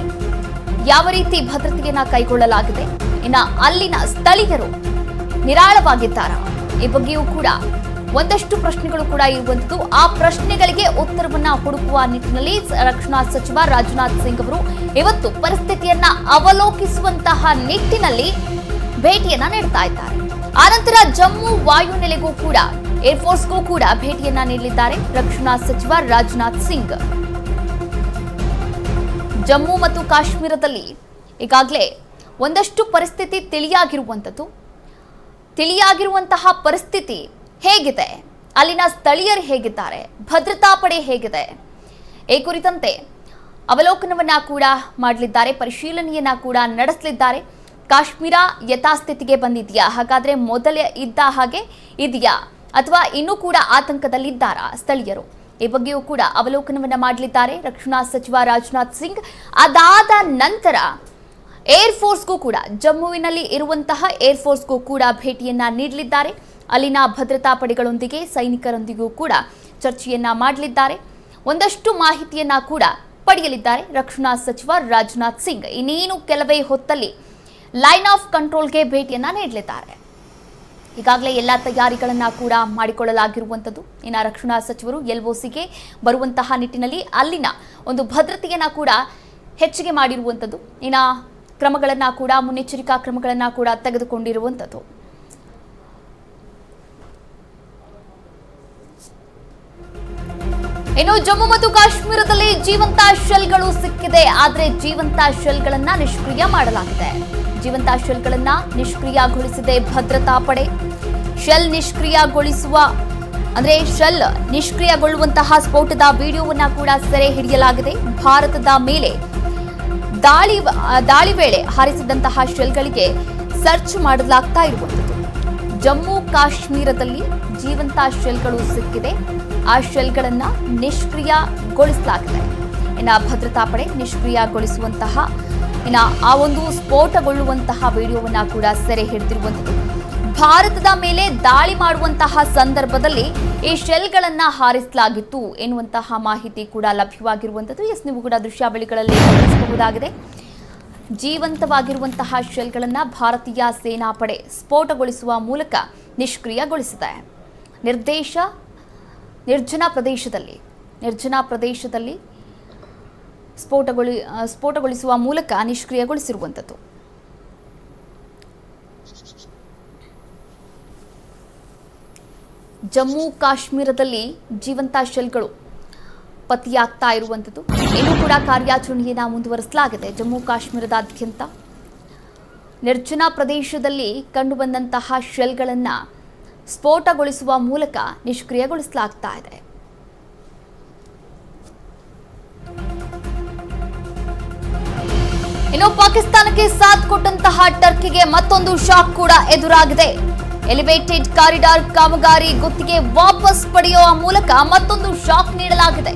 ಯಾವ ರೀತಿ ಭದ್ರತೆಯನ್ನ ಕೈಗೊಳ್ಳಲಾಗಿದೆ? ಇನ್ನ ಅಲ್ಲಿನ ಸ್ಥಳೀಯರು ನಿರಾಳವಾಗಿದ್ದಾರಾ? ಈ ಬಗ್ಗೆಯೂ ಕೂಡ ಒಂದಷ್ಟು ಪ್ರಶ್ನೆಗಳು ಕೂಡ ಇರುವಂತದ್ದು. ಆ ಪ್ರಶ್ನೆಗಳಿಗೆ ಉತ್ತರವನ್ನ ಹುಡುಕುವ ನಿಟ್ಟಿನಲ್ಲಿ ರಕ್ಷಣಾ ಸಚಿವ ರಾಜನಾಥ್ ಸಿಂಗ್ ಅವರು ಇವತ್ತು ಪರಿಸ್ಥಿತಿಯನ್ನ ಅವಲೋಕಿಸುವಂತಹ ನಿಟ್ಟಿನಲ್ಲಿ ಭೇಟಿಯನ್ನ ನೀಡ್ತಾ ಇದ್ದಾರೆ. ಆನಂತರ ಜಮ್ಮು ವಾಯುನೆಲೆಗೂ ಕೂಡ ಏರ್ಫೋರ್ಸ್ಗೂ ಕೂಡ ಭೇಟಿಯನ್ನ ನೀಡಲಿದ್ದಾರೆ ರಕ್ಷಣಾ ಸಚಿವ ರಾಜನಾಥ್ ಸಿಂಗ್. ಜಮ್ಮು ಮತ್ತು ಕಾಶ್ಮೀರದಲ್ಲಿ ಈಗಾಗಲೇ ಒಂದಷ್ಟು ಪರಿಸ್ಥಿತಿ ತಿಳಿಯಾಗಿರುವಂಥದ್ದು. ತಿಳಿಯಾಗಿರುವಂತಹ ಪರಿಸ್ಥಿತಿ ಹೇಗಿದೆ? ಅಲ್ಲಿನ ಸ್ಥಳೀಯರು ಹೇಗಿದ್ದಾರೆ? ಭದ್ರತಾ ಪಡೆ ಹೇಗಿದೆ? ಈ ಕುರಿತಂತೆ ಅವಲೋಕನವನ್ನ ಕೂಡ ಮಾಡಲಿದ್ದಾರೆ, ಪರಿಶೀಲನೆಯನ್ನ ಕೂಡ ನಡೆಸಲಿದ್ದಾರೆ. ಕಾಶ್ಮೀರ ಯಥಾಸ್ಥಿತಿಗೆ ಬಂದಿದೆಯಾ? ಹಾಗಾದ್ರೆ ಮೊದಲೇ ಇದ್ದ ಹಾಗೆ ಇದೆಯಾ? ಅಥವಾ ಇನ್ನೂ ಕೂಡ ಆತಂಕದಲ್ಲಿದ್ದಾರಾ ಸ್ಥಳೀಯರು? ಈ ಬಗ್ಗೆಯೂ ಕೂಡ ಅವಲೋಕನವನ್ನ ಮಾಡಲಿದ್ದಾರೆ. ರಕ್ಷಣಾ ಸಚಿವ ರಾಜನಾಥ್ ಸಿಂಗ್. ಅದಾದ ನಂತರ ಏರ್ ಫೋರ್ಸ್ಗೂ ಕೂಡ, ಜಮ್ಮುವಿನಲ್ಲಿ ಇರುವಂತಹ ಏರ್ ಫೋರ್ಸ್ಗೂ ಕೂಡ ಭೇಟಿಯನ್ನ ನೀಡಲಿದ್ದಾರೆ. ಅಲ್ಲಿನ ಭದ್ರತಾ ಪಡೆಗಳೊಂದಿಗೆ ಸೈನಿಕರೊಂದಿಗೂ ಕೂಡ ಚರ್ಚೆಯನ್ನ ಮಾಡಲಿದ್ದಾರೆ. ಒಂದಷ್ಟು ಮಾಹಿತಿಯನ್ನ ಕೂಡ ಪಡೆಯಲಿದ್ದಾರೆ. ರಕ್ಷಣಾ ಸಚಿವ ರಾಜನಾಥ್ ಸಿಂಗ್ ಇನ್ನೇನು ಕೆಲವೇ ಹೊತ್ತಲ್ಲಿ ಲೈನ್ ಆಫ್ ಕಂಟ್ರೋಲ್ಗೆ ಭೇಟಿಯನ್ನ ನೀಡಲಿದ್ದಾರೆ. ಈಗಾಗಲೇ ಎಲ್ಲ ತಯಾರಿಗಳನ್ನ ಕೂಡ ಮಾಡಿಕೊಳ್ಳಲಾಗಿರುವಂಥದ್ದು. ಇನ್ನು ರಕ್ಷಣಾ ಸಚಿವರು ಎಲ್ಒಸಿಗೆ ಬರುವಂತಹ ನಿಟ್ಟಿನಲ್ಲಿ ಅಲ್ಲಿನ ಒಂದು ಭದ್ರತೆಯನ್ನ ಕೂಡ ಹೆಚ್ಚಿಗೆ ಮಾಡಿರುವಂಥದ್ದು. ಇನ್ನು ಕ್ರಮಗಳನ್ನ ಕೂಡ, ಮುನ್ನೆಚ್ಚರಿಕಾ ಕ್ರಮಗಳನ್ನ ಕೂಡ ತೆಗೆದುಕೊಂಡಿರುವಂಥದ್ದು. ಇನ್ನು ಜಮ್ಮು ಮತ್ತು ಕಾಶ್ಮೀರದಲ್ಲಿ ಜೀವಂತ ಶೆಲ್ಗಳು ಸಿಕ್ಕಿದೆ. ಆದರೆ ಜೀವಂತ ಶೆಲ್ಗಳನ್ನ ನಿಷ್ಕ್ರಿಯ ಮಾಡಲಾಗಿದೆ. ಜೀವಂತ ಶೆಲ್ಗಳನ್ನು ನಿಷ್ಕ್ರಿಯಗೊಳಿಸಿದೆ ಭದ್ರತಾ ಪಡೆ. ಶೆಲ್ ನಿಷ್ಕ್ರಿಯಗೊಳಿಸುವ, ಅಂದ್ರೆ ಶೆಲ್ ನಿಷ್ಕ್ರಿಯಗೊಳ್ಳುವಂತಹ ಸ್ಫೋಟದ ವಿಡಿಯೋವನ್ನ ಕೂಡ ಸೆರೆ ಹಿಡಿಯಲಾಗಿದೆ. ಭಾರತದ ಮೇಲೆ ದಾಳಿ ದಾಳಿ ವೇಳೆ ಹಾರಿಸಿದಂತಹ ಶೆಲ್ಗಳಿಗೆ ಸರ್ಚ್ ಮಾಡಲಾಗ್ತಾ ಇರುವಂಥದ್ದು. ಜಮ್ಮು ಕಾಶ್ಮೀರದಲ್ಲಿ ಜೀವಂತ ಶೆಲ್ಗಳು ಸಿಕ್ಕಿದೆ. ಆ ಶೆಲ್ಗಳನ್ನು ನಿಷ್ಕ್ರಿಯಗೊಳಿಸಲಾಗಿದೆ. ಇನ್ನು ಭದ್ರತಾ ಪಡೆ ನಿಷ್ಕ್ರಿಯಗೊಳಿಸುವಂತಹ, ಇನ್ನು ಆ ಒಂದು ಸ್ಫೋಟಗೊಳ್ಳುವಂತಹ ವಿಡಿಯೋವನ್ನ ಕೂಡ ಸೆರೆ ಹಿಡಿದಿರುವಂಥದ್ದು. ಭಾರತದ ಮೇಲೆ ದಾಳಿ ಮಾಡುವಂತಹ ಸಂದರ್ಭದಲ್ಲಿ ಈ ಶೆಲ್ಗಳನ್ನು ಹಾರಿಸಲಾಗಿತ್ತು ಎನ್ನುವಂತಹ ಮಾಹಿತಿ ಕೂಡ ಲಭ್ಯವಾಗಿರುವಂಥದ್ದು. ಎಸ್, ನೀವು ಕೂಡ ದೃಶ್ಯಾವಳಿಗಳಲ್ಲಿ ಗಮನಿಸಬಹುದಾಗಿದೆ. ಜೀವಂತವಾಗಿರುವಂತಹ ಶೆಲ್ಗಳನ್ನು ಭಾರತೀಯ ಸೇನಾಪಡೆ ಸ್ಫೋಟಗೊಳಿಸುವ ಮೂಲಕ ನಿಷ್ಕ್ರಿಯಗೊಳಿಸಿದೆ. ನಿರ್ದೇಶ ನಿರ್ಜನ ಪ್ರದೇಶದಲ್ಲಿ ನಿರ್ಜನ ಪ್ರದೇಶದಲ್ಲಿ ಸ್ಫೋಟಗೊಳಿ ಸ್ಫೋಟಗೊಳಿಸುವ ಮೂಲಕ ನಿಷ್ಕ್ರಿಯಗೊಳಿಸಿರುವಂಥದ್ದು. ಜಮ್ಮು ಕಾಶ್ಮೀರದಲ್ಲಿ ಜೀವಂತ ಶೆಲ್ಗಳು ಪತಿಯಾಗ್ತಾ ಇರುವಂಥದ್ದು. ಇನ್ನೂ ಕೂಡ ಕಾರ್ಯಾಚರಣೆಯನ್ನು ಮುಂದುವರಿಸಲಾಗಿದೆ ಜಮ್ಮು ಕಾಶ್ಮೀರದಾದ್ಯಂತ. ನಿರ್ಜನ ಪ್ರದೇಶದಲ್ಲಿ ಕಂಡುಬಂದಂತಹ ಶೆಲ್ಗಳನ್ನು ಸ್ಫೋಟಗೊಳಿಸುವ ಮೂಲಕ ನಿಷ್ಕ್ರಿಯಗೊಳಿಸಲಾಗ್ತಾ ಇದೆ. ಇನ್ನು ಪಾಕಿಸ್ತಾನಕ್ಕೆ ಸಾಥ್ ಕೊಟ್ಟಂತಹ ಟರ್ಕಿಗೆ ಮತ್ತೊಂದು ಶಾಕ್ ಕೂಡ ಎದುರಾಗಿದೆ. ಎಲಿವೇಟೆಡ್ ಕಾರಿಡಾರ್ ಕಾಮಗಾರಿ ಗುತ್ತಿಗೆ ವಾಪಸ್ ಪಡೆಯುವ ಮೂಲಕ ಮತ್ತೊಂದು ಶಾಕ್ ನೀಡಲಾಗಿದೆ.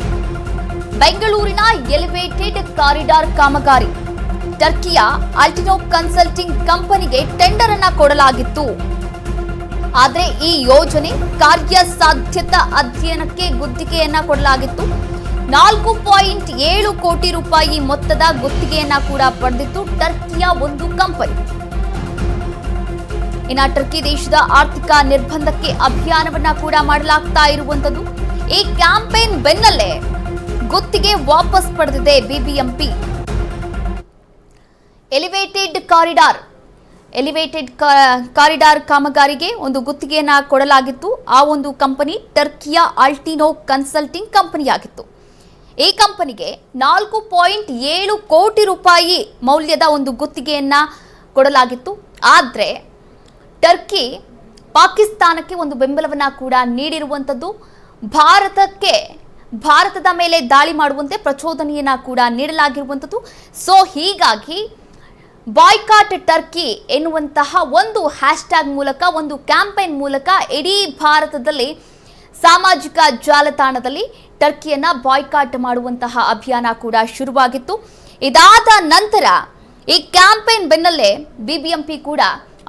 ಬೆಂಗಳೂರಿನ ಎಲಿವೇಟೆಡ್ ಕಾರಿಡಾರ್ ಕಾಮಗಾರಿ. ಟರ್ಕಿಯ ಅಲ್ಟಿನೋ ಕನ್ಸಲ್ಟಿಂಗ್ ಕಂಪನಿಗೆ ಟೆಂಡರ್ ಅನ್ನ ಕೊಡಲಾಗಿತ್ತು. ಆದರೆ ಈ ಯೋಜನೆ ಕಾರ್ಯಸಾಧ್ಯತಾ ಅಧ್ಯಯನಕ್ಕೆ ಗುತ್ತಿಗೆಯನ್ನ ಕೊಡಲಾಗಿತ್ತು. ನಾಲ್ಕು ಪಾಯಿಂಟ್ ಏಳು ಕೋಟಿ ರೂಪಾಯಿ ಮೊತ್ತದ ಗುತ್ತಿಗೆಯನ್ನ ಕೂಡ ಪಡೆದಿತ್ತು ಟರ್ಕಿಯ ಒಂದು ಕಂಪನಿ. ಇನ್ನ ಟರ್ಕಿ ದೇಶದ ಆರ್ಥಿಕ ನಿರ್ಬಂಧಕ್ಕೆ ಅಭಿಯಾನವನ್ನ ಕೂಡ ಮಾಡಲಾಗ್ತಾ ಇರುವಂತದ್ದು. ಈ ಕ್ಯಾಂಪೇನ್ ಬೆನ್ನಲ್ಲೇ ಗುತ್ತಿಗೆ ವಾಪಸ್ ಪಡೆದಿದೆ BBMP elevated corridor. Elevated corridor ಕಾಮಗಾರಿಗೆ ಒಂದು ಗುತ್ತಿಗೆಯನ್ನ ಕೊಡಲಾಗಿತ್ತು. ಆ ಒಂದು ಕಂಪನಿ ಟರ್ಕಿಯ ಆಲ್ಟಿನೋ ಕನ್ಸಲ್ಟಿಂಗ್ ಕಂಪನಿಯಾಗಿತ್ತು. ಈ ಕಂಪನಿಗೆ ನಾಲ್ಕು ಪಾಯಿಂಟ್ ಏಳು ಕೋಟಿ ರೂಪಾಯಿ ಮೌಲ್ಯದ ಒಂದು ಗುತ್ತಿಗೆಯನ್ನ ಕೊಡಲಾಗಿತ್ತು. ಆದರೆ ಟರ್ಕಿ ಪಾಕಿಸ್ತಾನಕ್ಕೆ ಒಂದು ಬೆಂಬಲವನ್ನು ಕೂಡ ನೀಡಿರುವಂಥದ್ದು. ಭಾರತಕ್ಕೆ, ಭಾರತದ ಮೇಲೆ ದಾಳಿ ಮಾಡುವಂತೆ ಪ್ರಚೋದನೆಯನ್ನು ಕೂಡ ನೀಡಲಾಗಿರುವಂಥದ್ದು. ಸೊ ಹೀಗಾಗಿ ಬಾಯ್ಕಾಟ್ ಟರ್ಕಿ ಎನ್ನುವಂತಹ ಒಂದು ಹ್ಯಾಶ್ಟ್ಯಾಗ್ ಮೂಲಕ, ಒಂದು ಕ್ಯಾಂಪೇನ್ ಮೂಲಕ ಇಡೀ ಭಾರತದಲ್ಲಿ ಸಾಮಾಜಿಕ ಜಾಲತಾಣದಲ್ಲಿ ಟರ್ಕಿಯನ್ನ ಬಾಯ್ಕಾಟ್ ಮಾಡುವಂತಹ ಅಭಿಯಾನ ಕೂಡ ಶುರುವಾಗಿತ್ತು. ಇದಾದ ನಂತರ ಈ ಕ್ಯಾಂಪೇನ್ ಬೆನ್ನಲ್ಲೇ ಬಿಬಿಎಂಪಿ ಕೂಡ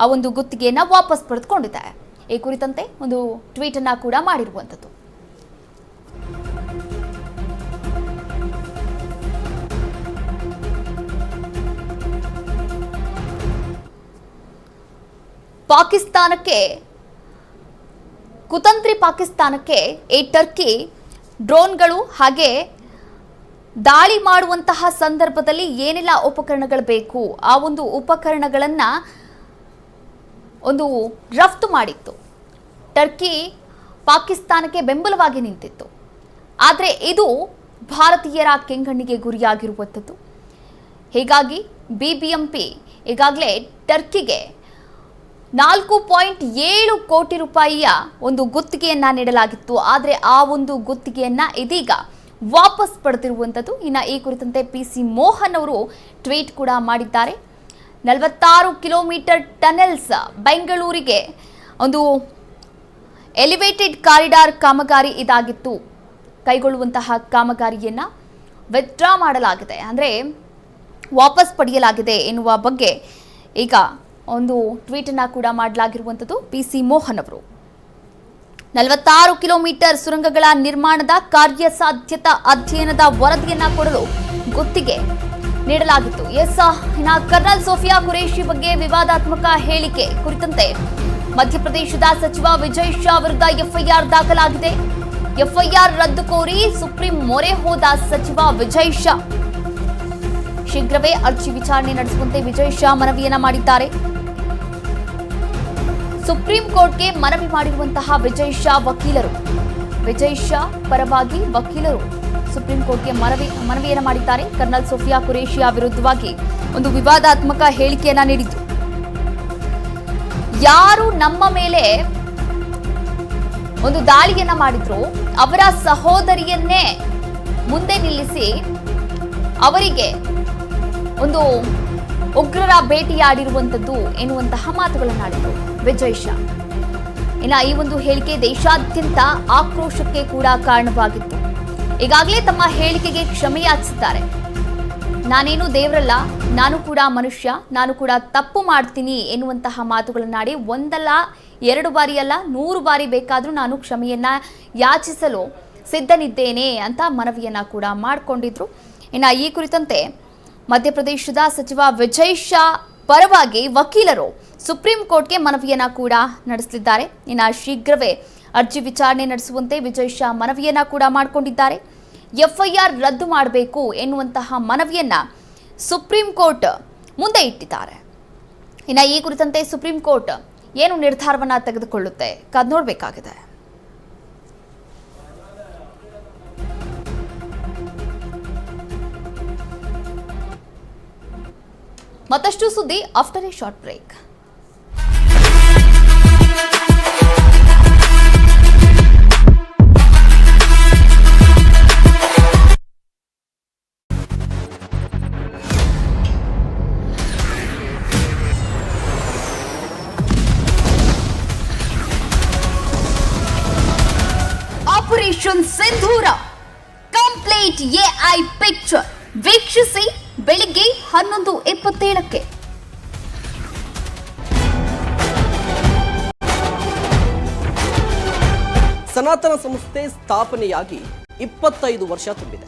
ಆ ಒಂದು ಗುತ್ತಿಗೆಯನ್ನ ವಾಪಸ್ ಪಡೆದುಕೊಂಡಿದೆ. ಈ ಕುರಿತಂತೆ ಒಂದು ಟ್ವೀಟ್ ಅನ್ನ ಕೂಡ ಮಾಡಿರುವಂಥದ್ದು. ಪಾಕಿಸ್ತಾನಕ್ಕೆ ಕುತಂತ್ರಿ ಪಾಕಿಸ್ತಾನಕ್ಕೆ ಈ ಟರ್ಕಿ ಡ್ರೋನ್ಗಳು ಹಾಗೆ ದಾಳಿ ಮಾಡುವಂತಹ ಸಂದರ್ಭದಲ್ಲಿ ಏನೆಲ್ಲ ಉಪಕರಣಗಳು ಬೇಕು? ಆ ಒಂದು ಉಪಕರಣಗಳನ್ನು ಒಂದು ರಫ್ತು ಮಾಡಿತ್ತು. ಟರ್ಕಿ ಪಾಕಿಸ್ತಾನಕ್ಕೆ ಬೆಂಬಲವಾಗಿ ನಿಂತಿತ್ತು. ಆದರೆ ಇದು ಭಾರತೀಯರ ಕೆಂಗಣ್ಣಿಗೆ ಗುರಿಯಾಗಿರುವಂಥದ್ದು. ಹೀಗಾಗಿ ಬಿಬಿಎಂಪಿ ಈಗಾಗಲೇ ಟರ್ಕಿಗೆ ನಾಲ್ಕು ಪಾಯಿಂಟ್ ಏಳು ಕೋಟಿ ರೂಪಾಯಿಯ ಒಂದು ಗುತ್ತಿಗೆಯನ್ನ ನೀಡಲಾಗಿತ್ತು. ಆದರೆ ಆ ಒಂದು ಗುತ್ತಿಗೆಯನ್ನ ಇದೀಗ ವಾಪಸ್ ಪಡೆದಿರುವಂಥದ್ದು. ಇನ್ನು ಈ ಕುರಿತಂತೆ ಪಿ ಸಿ ಮೋಹನ್ ಅವರು ಟ್ವೀಟ್ ಕೂಡ ಮಾಡಿದ್ದಾರೆ. ನಲವತ್ತಾರು ಕಿಲೋಮೀಟರ್ ಟನೆಲ್ಸ್ ಬೆಂಗಳೂರಿಗೆ ಒಂದು ಎಲಿವೇಟೆಡ್ ಕಾರಿಡಾರ್ ಕಾಮಗಾರಿ ಇದಾಗಿತ್ತು. ಕೈಗೊಳ್ಳುವಂತಹ ಕಾಮಗಾರಿಯನ್ನ ವಿತ್ಡ್ರಾ ಮಾಡಲಾಗಿದೆ. ಅಂದರೆ ವಾಪಸ್ ಪಡೆಯಲಾಗಿದೆ ಎನ್ನುವ ಬಗ್ಗೆ ಈಗ ಒಂದು ಟ್ವೀಟನ್ನು ಕೂಡ ಮಾಡಲಾಗಿರುವಂಥದ್ದು ಪಿ ಸಿ ಮೋಹನ್ ಅವರು. ನಲವತ್ತಾರು ಕಿಲೋಮೀಟರ್ ಸುರಂಗಗಳ ನಿರ್ಮಾಣದ ಕಾರ್ಯಸಾಧ್ಯತಾ ಅಧ್ಯಯನದ ವರದಿಯನ್ನ ಕೊಡಲು ಗುತ್ತಿಗೆ ನೀಡಲಾಗಿತ್ತು. ಎಸ್ ಇನ್ನ ಕರ್ನಲ್ ಸೋಫಿಯಾ ಕುರೇಶಿ ಬಗ್ಗೆ ವಿವಾದಾತ್ಮಕ ಹೇಳಿಕೆ ಕುರಿತಂತೆ ಮಧ್ಯಪ್ರದೇಶದ ಸಚಿವ ವಿಜಯ್ ಶಾ ವಿರುದ್ಧ ಎಫ್ಐಆರ್ ದಾಖಲಾಗಿದೆ. ಎಫ್ಐಆರ್ ರದ್ದು ಕೋರಿ ಸುಪ್ರೀಂ ಮೊರೆ ಹೋದ ಸಚಿವ ವಿಜಯ್ ಶಾ. ಶೀಘ್ರವೇ ಅರ್ಜಿ ವಿಚಾರಣೆ ನಡೆಸುವಂತೆ ವಿಜಯ್ ಶಾ ಮನವಿಯನ್ನ ಮಾಡಿದ್ದಾರೆ. ಸುಪ್ರೀಂ ಕೋರ್ಟ್ಗೆ ಮನವಿ ಮಾಡಿರುವಂತಹ ವಿಜಯ್ ಶಾ ವಕೀಲರು. ವಿಜಯ್ ಶಾ ಪರವಾಗಿ ವಕೀಲರು ಸುಪ್ರೀಂ ಕೋರ್ಟ್ಗೆ ಮನವಿ, ಮನವಿಯನ್ನ ಮಾಡಿದ್ದಾರೆ. ಕರ್ನಲ್ ಸೋಫಿಯಾ ಕುರೇಶಿಯಾ ವಿರುದ್ಧವಾಗಿ ಒಂದು ವಿವಾದಾತ್ಮಕ ಹೇಳಿಕೆಯನ್ನ ನೀಡಿದ್ದು. ಯಾರು ನಮ್ಮ ಮೇಲೆ ಒಂದು ದಾಳಿಯನ್ನ ಮಾಡಿದ್ರು ಅವರ ಸಹೋದರಿಯನ್ನೇ ಮುಂದೆ ನಿಲ್ಲಿಸಿ ಅವರಿಗೆ ಒಂದು ಉಗ್ರರ ಭೇಟಿಯಾಡಿರುವಂಥದ್ದು ಎನ್ನುವಂತಹ ಮಾತುಗಳನ್ನಾಡಿದರು ವಿಜಯ್ ಶಾ. ಇನ್ನು ಈ ಒಂದು ಹೇಳಿಕೆ ದೇಶಾದ್ಯಂತ ಆಕ್ರೋಶಕ್ಕೆ ಕೂಡ ಕಾರಣವಾಗಿತ್ತು. ಈಗಾಗಲೇ ತಮ್ಮ ಹೇಳಿಕೆಗೆ ಕ್ಷಮೆಯಾಚಿಸುತ್ತಾರೆ ನಾನೇನು ದೇವರಲ್ಲ, ನಾನು ಕೂಡ ಮನುಷ್ಯ, ನಾನು ಕೂಡ ತಪ್ಪು ಮಾಡ್ತೀನಿ ಎನ್ನುವಂತಹ ಮಾತುಗಳನ್ನಾಡಿ ಒಂದಲ್ಲ, ಎರಡು ಬಾರಿ ಅಲ್ಲ, ನೂರು ಬಾರಿ ಬೇಕಾದರೂ ನಾನು ಕ್ಷಮೆಯನ್ನ ಯಾಚಿಸಲು ಸಿದ್ಧನಿದ್ದೇನೆ ಅಂತ ಮನವಿಯನ್ನು ಕೂಡ ಮಾಡಿಕೊಂಡಿದ್ರು. ಇನ್ನು ಈ ಕುರಿತಂತೆ ಮಧ್ಯಪ್ರದೇಶದ ಸಚಿವ ವಿಜಯ್ ಶಾ ಪರವಾಗಿ ವಕೀಲರು ಸುಪ್ರೀಂ ಕೋರ್ಟ್ಗೆ ಮನವಿಯನ್ನ ಕೂಡ ನಡೆಸಲಿದ್ದಾರೆ ಇನ್ನು ಶೀಘ್ರವೇ ಅರ್ಜಿ ವಿಚಾರಣೆ ನಡೆಸುವಂತೆ ವಿಜಯ್ ಶಾ ಮನವಿಯನ್ನ ಕೂಡ ಮಾಡಿಕೊಂಡಿದ್ದಾರೆ. ಎಫ್ಐಆರ್ ರದ್ದು ಮಾಡಬೇಕು ಎನ್ನುವಂತಹ ಮನವಿಯನ್ನ ಸುಪ್ರೀಂ ಕೋರ್ಟ್ ಮುಂದೆ ಇಟ್ಟಿದ್ದಾರೆ. ಇನ್ನು ಈ ಕುರಿತಂತೆ ಸುಪ್ರೀಂ ಕೋರ್ಟ್ ಏನು ನಿರ್ಧಾರವನ್ನ ತೆಗೆದುಕೊಳ್ಳುತ್ತೆ? ಕಾದ್ ನೋಡಬೇಕಾಗಿದೆ ಮತ್ತಷ್ಟು ಸುದ್ದಿ ಆಫ್ಟರ್ ಎ ಶಾರ್ಟ್ ಬ್ರೇಕ್. ಸಂಸ್ಥೆ ಸ್ಥಾಪನೆಯಾಗಿ ಇಪ್ಪತ್ತೈದು ವರ್ಷ ತುಂಬಿದೆ.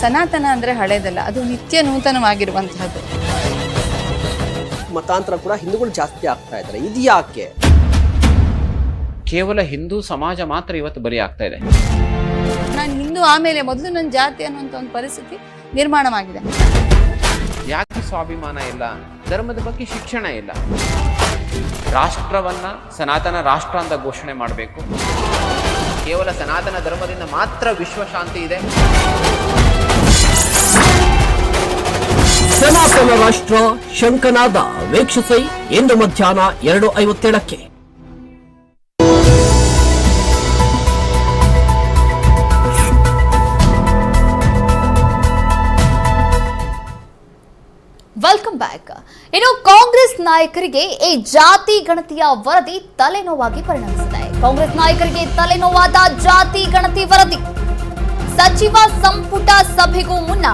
ಸನಾತನ ಅಂದ್ರೆ ಹಳೇದಲ್ಲ ಅದು ನಿತ್ಯ ನೂತನವಾಗಿರುವಂತಹದ್ದು. ಮತಾಂತರ ಕೂಡ ಹಿಂದೂಗಳು ಜಾಸ್ತಿ ಆಗ್ತಾ ಇದ್ದಾರೆ. ಇದು ಯಾಕೆ? ಕೇವಲ ಹಿಂದೂ ಸಮಾಜ ಮಾತ್ರ ಇವತ್ತು ಬರೀ ಆಗ್ತಾ ಇದೆ. ನಾನು ಹಿಂದೂ ಆಮೇಲೆ ಮೊದಲು ನನ್ನ ಜಾತಿ ಅನ್ನುವಂಥ ಒಂದು ಪರಿಸ್ಥಿತಿ ನಿರ್ಮಾಣವಾಗಿದೆ. ಯಾಕೆ ಸ್ವಾಭಿಮಾನ ಇಲ್ಲ, ಧರ್ಮದ ಬಗ್ಗೆ ಶಿಕ್ಷಣ ಇಲ್ಲ. ರಾಷ್ಟ್ರವನ್ನ ಸನಾತನ ರಾಷ್ಟ್ರ ಅಂತ ಘೋಷಣೆ ಮಾಡಬೇಕು. ಕೇವಲ ಸನಾತನ ಧರ್ಮದಿಂದ ಮಾತ್ರ ವಿಶ್ವಶಾಂತಿ ಇದೆ. ಸನಾತನ ರಾಷ್ಟ್ರ ಶಂಕನಾದ ವೀಕ್ಷಿಸಿ, ಇಂದು ಮಧ್ಯಾಹ್ನ ಎರಡು ಐವತ್ತೇಳಕ್ಕೆ. ನಾಯಕರಿಗೆ ಈ ಜಾತಿ ಗಣತಿಯ ವರದಿ ತಲೆನೋವಾಗಿ ಪರಿಣಮಿಸಿದೆ. ಕಾಂಗ್ರೆಸ್ ನಾಯಕರಿಗೆ ತಲೆನೋವಾದ ಜಾತಿ ಗಣತಿ ವರದಿ. ಸಚಿವ ಸಂಪುಟ ಸಭೆಗೂ ಮುನ್ನ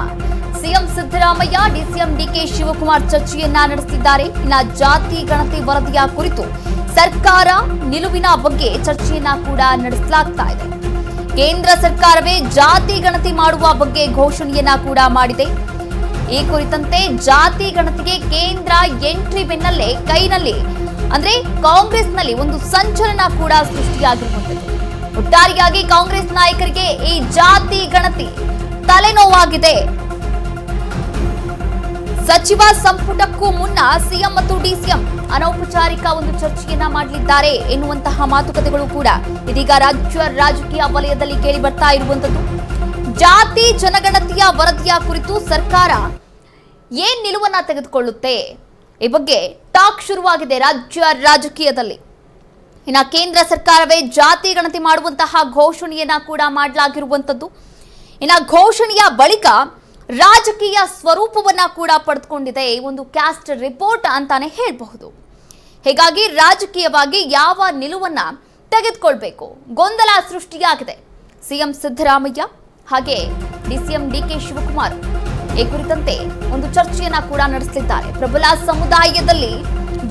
CM Siddaramaiah, DCM D K Shivakumar ಚರ್ಚೆಯನ್ನ ನಡೆಸಿದ್ದಾರೆ ಇನ್ನ ಜಾತಿ ಗಣತಿ ವರದಿಯ ಕುರಿತು ಸರ್ಕಾರ ನಿಲುವಿನ ಬಗ್ಗೆ ಚರ್ಚೆಯನ್ನ ಕೂಡ ನಡೆಸಲಾಗ್ತಾ ಇದೆ. ಕೇಂದ್ರ ಸರ್ಕಾರವೇ ಜಾತಿ ಗಣತಿ ಮಾಡುವ ಬಗ್ಗೆ ಘೋಷಣೆಯನ್ನ ಕೂಡ ಮಾಡಿದೆ. ಈ ಕುರಿತಂತೆ ಜಾತಿ ಗಣತಿಗೆ ಕೇಂದ್ರ ಎಂಟ್ರಿ ಬೆನ್ನಲ್ಲೇ ಕೈನಲ್ಲಿ, ಅಂದ್ರೆ ಕಾಂಗ್ರೆಸ್ನಲ್ಲಿ ಒಂದು ಸಂಚಲನ ಕೂಡ ಸೃಷ್ಟಿಯಾಗಿರುವಂತದ್ದು ಒಟ್ಟಾರೆಯಾಗಿ ಕಾಂಗ್ರೆಸ್ ನಾಯಕರಿಗೆ ಈ ಜಾತಿ ಗಣತಿ ತಲೆನೋವಾಗಿದೆ. ಸಚಿವ ಸಂಪುಟಕ್ಕೂ ಮುನ್ನ ಸಿಎಂ ಮತ್ತು ಡಿಸಿಎಂ ಅನೌಪಚಾರಿಕ ಒಂದು ಚರ್ಚೆಯನ್ನ ಮಾಡಲಿದ್ದಾರೆ ಎನ್ನುವಂತಹ ಮಾತುಕತೆಗಳು ಕೂಡ ಇದೀಗ ರಾಜ್ಯ ರಾಜಕೀಯ ವಲಯದಲ್ಲಿ ಕೇಳಿ ಬರ್ತಾ ಇರುವಂತದ್ದು ಜಾತಿ ಜನಗಣತಿಯ ವರದಿಯ ಕುರಿತು ಸರ್ಕಾರ ಏನ್ ನಿಲುವನ್ನ ತೆಗೆದುಕೊಳ್ಳುತ್ತೆ? ಈ ಬಗ್ಗೆ ಟಾಕ್ ಶುರುವಾಗಿದೆ ರಾಜ್ಯ ರಾಜಕೀಯದಲ್ಲಿ. ಇನ್ನ ಕೇಂದ್ರ ಸರ್ಕಾರವೇ ಜಾತಿ ಗಣತಿ ಮಾಡುವಂತಹ ಘೋಷಣೆಯನ್ನ ಕೂಡ ಮಾಡಲಾಗಿರುವಂಥದ್ದು. ಇನ್ನ ಘೋಷಣೆಯ ಬಳಿಕ ರಾಜಕೀಯ ಸ್ವರೂಪವನ್ನ ಕೂಡ ಪಡೆದುಕೊಂಡಿದೆ. ಈ ಒಂದು ಕ್ಯಾಸ್ಟ್ ರಿಪೋರ್ಟ್ ಅಂತಾನೆ ಹೇಳಬಹುದು. ಹೀಗಾಗಿ ರಾಜಕೀಯವಾಗಿ ಯಾವ ನಿಲುವನ್ನ ತೆಗೆದುಕೊಳ್ಬೇಕು? ಗೊಂದಲ ಸೃಷ್ಟಿಯಾಗಿದೆ. ಸಿಎಂ ಸಿದ್ದರಾಮಯ್ಯ ಹಾಗೆ ಡಿಸಿಎಂ ಡಿಕೆ ಶಿವಕುಮಾರ್, ಈ ಕುರಿತಂತೆ ಒಂದು ಚರ್ಚೆಯನ್ನ ಕೂಡ ನಡೆಸಲಿದ್ದಾರೆ ಪ್ರಬಲ ಸಮುದಾಯದಲ್ಲಿ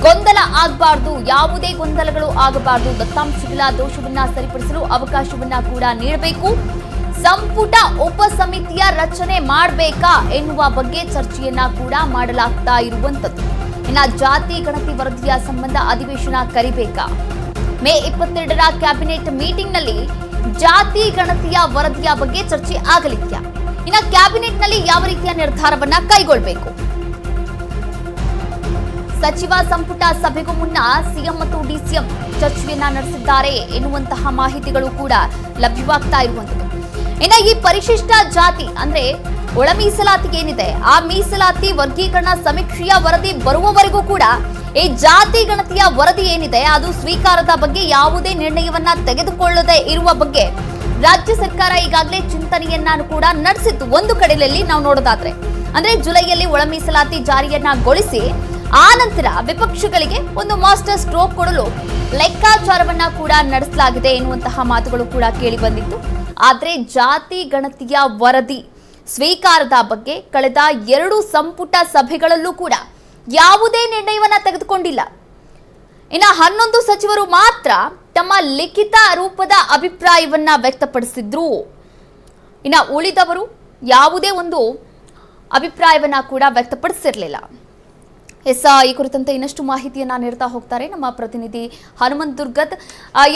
ಗೊಂದಲ ಆಗಬಾರ್ದು, ಯಾವುದೇ ಗೊಂದಲಗಳು ಆಗಬಾರ್ದು, ದತ್ತಾಂಶಗಳ ದೋಷವನ್ನ ಸರಿಪಡಿಸಲು ಅವಕಾಶವನ್ನ ಕೂಡ ನೀಡಬೇಕು. ಸಂಪುಟ ಉಪ ಸಮಿತಿಯ ರಚನೆ ಮಾಡಬೇಕಾ ಎನ್ನುವ ಬಗ್ಗೆ ಚರ್ಚೆಯನ್ನ ಕೂಡ ಮಾಡಲಾಗ್ತಾ ಇರುವಂತದ್ದು ಇನ್ನ ಜಾತಿ ಗಣತಿ ವರದಿಯ ಸಂಬಂಧ ಅಧಿವೇಶನ ಕರಿಬೇಕಾ? ಮೇ ಇಪ್ಪತ್ತೆರಡರ ಕ್ಯಾಬಿನೆಟ್ ಮೀಟಿಂಗ್ನಲ್ಲಿ ಜಾತಿ ಗಣತಿಯ ವರದಿಯ ಬಗ್ಗೆ ಚರ್ಚೆ ಆಗಲಿದ್ಯಾ ಇನ್ನು ಕ್ಯಾಬಿನೆಟ್ನಲ್ಲಿ ಯಾವ ರೀತಿಯ ನಿರ್ಧಾರವನ್ನ ಕೈಗೊಳ್ಳಬೇಕು ಸಚಿವ ಸಂಪುಟ ಸಭೆಗೂ ಮುನ್ನ ಸಿಎಂ ಮತ್ತು ಡಿಸಿಎಂ ಚರ್ಚೆಯನ್ನ ನಡೆಸಿದ್ದಾರೆ ಎನ್ನುವಂತಹ ಮಾಹಿತಿಗಳು ಕೂಡ ಲಭ್ಯವಾಗ್ತಾ ಇರುವಂತದ್ದು ಇನ್ನು ಈ ಪರಿಶಿಷ್ಟ ಜಾತಿ ಅಂದ್ರೆ ಒಳ ಮೀಸಲಾತಿ ಏನಿದೆ ಆ ಮೀಸಲಾತಿ ವರ್ಗೀಕರಣ ಸಮೀಕ್ಷೆಯ ವರದಿ ಬರುವವರೆಗೂ ಕೂಡ ಈ ಜಾತಿ ಗಣತಿಯ ವರದಿ ಏನಿದೆ, ಅದು ಸ್ವೀಕಾರದ ಬಗ್ಗೆ ಯಾವುದೇ ನಿರ್ಣಯವನ್ನ ತೆಗೆದುಕೊಳ್ಳದೆ ಇರುವ ಬಗ್ಗೆ ರಾಜ್ಯ ಸರ್ಕಾರ ಈಗಾಗಲೇ ಚಿಂತನೆಯನ್ನ ಕೂಡ ನಡೆಸಿತ್ತು ಒಂದು ಕಡೆಯಲ್ಲಿ ನಾವು ನೋಡೋದಾದ್ರೆ, ಅಂದ್ರೆ ಜುಲೈಯಲ್ಲಿ ಒಳ ಮೀಸಲಾತಿ ಜಾರಿಯನ್ನಗೊಳಿಸಿ ಆ ನಂತರ ವಿಪಕ್ಷಗಳಿಗೆ ಒಂದು ಮಾಸ್ಟರ್ ಸ್ಟ್ರೋಕ್ ಕೊಡಲು ಲೆಕ್ಕಾಚಾರವನ್ನ ಕೂಡ ನಡೆಸಲಾಗಿದೆ ಎನ್ನುವಂತಹ ಮಾತುಗಳು ಕೂಡ ಕೇಳಿ ಬಂದಿತ್ತು. ಆದ್ರೆ ಜಾತಿ ಗಣತಿಯ ವರದಿ ಸ್ವೀಕಾರದ ಬಗ್ಗೆ ಕಳೆದ ಎರಡು ಸಂಪುಟ ಸಭೆಗಳಲ್ಲೂ ಕೂಡ ಯಾವುದೇ ನಿರ್ಣಯವನ್ನ ತೆಗೆದುಕೊಂಡಿಲ್ಲ. ಇನ್ನು ಹನ್ನೊಂದು ಸಚಿವರು ಮಾತ್ರ ತಮ್ಮ ಲಿಖಿತ ರೂಪದ ಅಭಿಪ್ರಾಯವನ್ನ ವ್ಯಕ್ತಪಡಿಸಿದ್ರು. ಇನ್ನು ಉಳಿದವರು ಯಾವುದೇ ಒಂದು ಅಭಿಪ್ರಾಯವನ್ನ ಕೂಡ ವ್ಯಕ್ತಪಡಿಸಿರಲಿಲ್ಲ. ಎಸ್ ಈ ಕುರಿತಂತೆ ಇನ್ನಷ್ಟು ಮಾಹಿತಿಯನ್ನ ನೀಡ್ತಾ ಹೋಗ್ತಾರೆ ನಮ್ಮ ಪ್ರತಿನಿಧಿ ಹನುಮಂತ್ ದುರ್ಗದ್.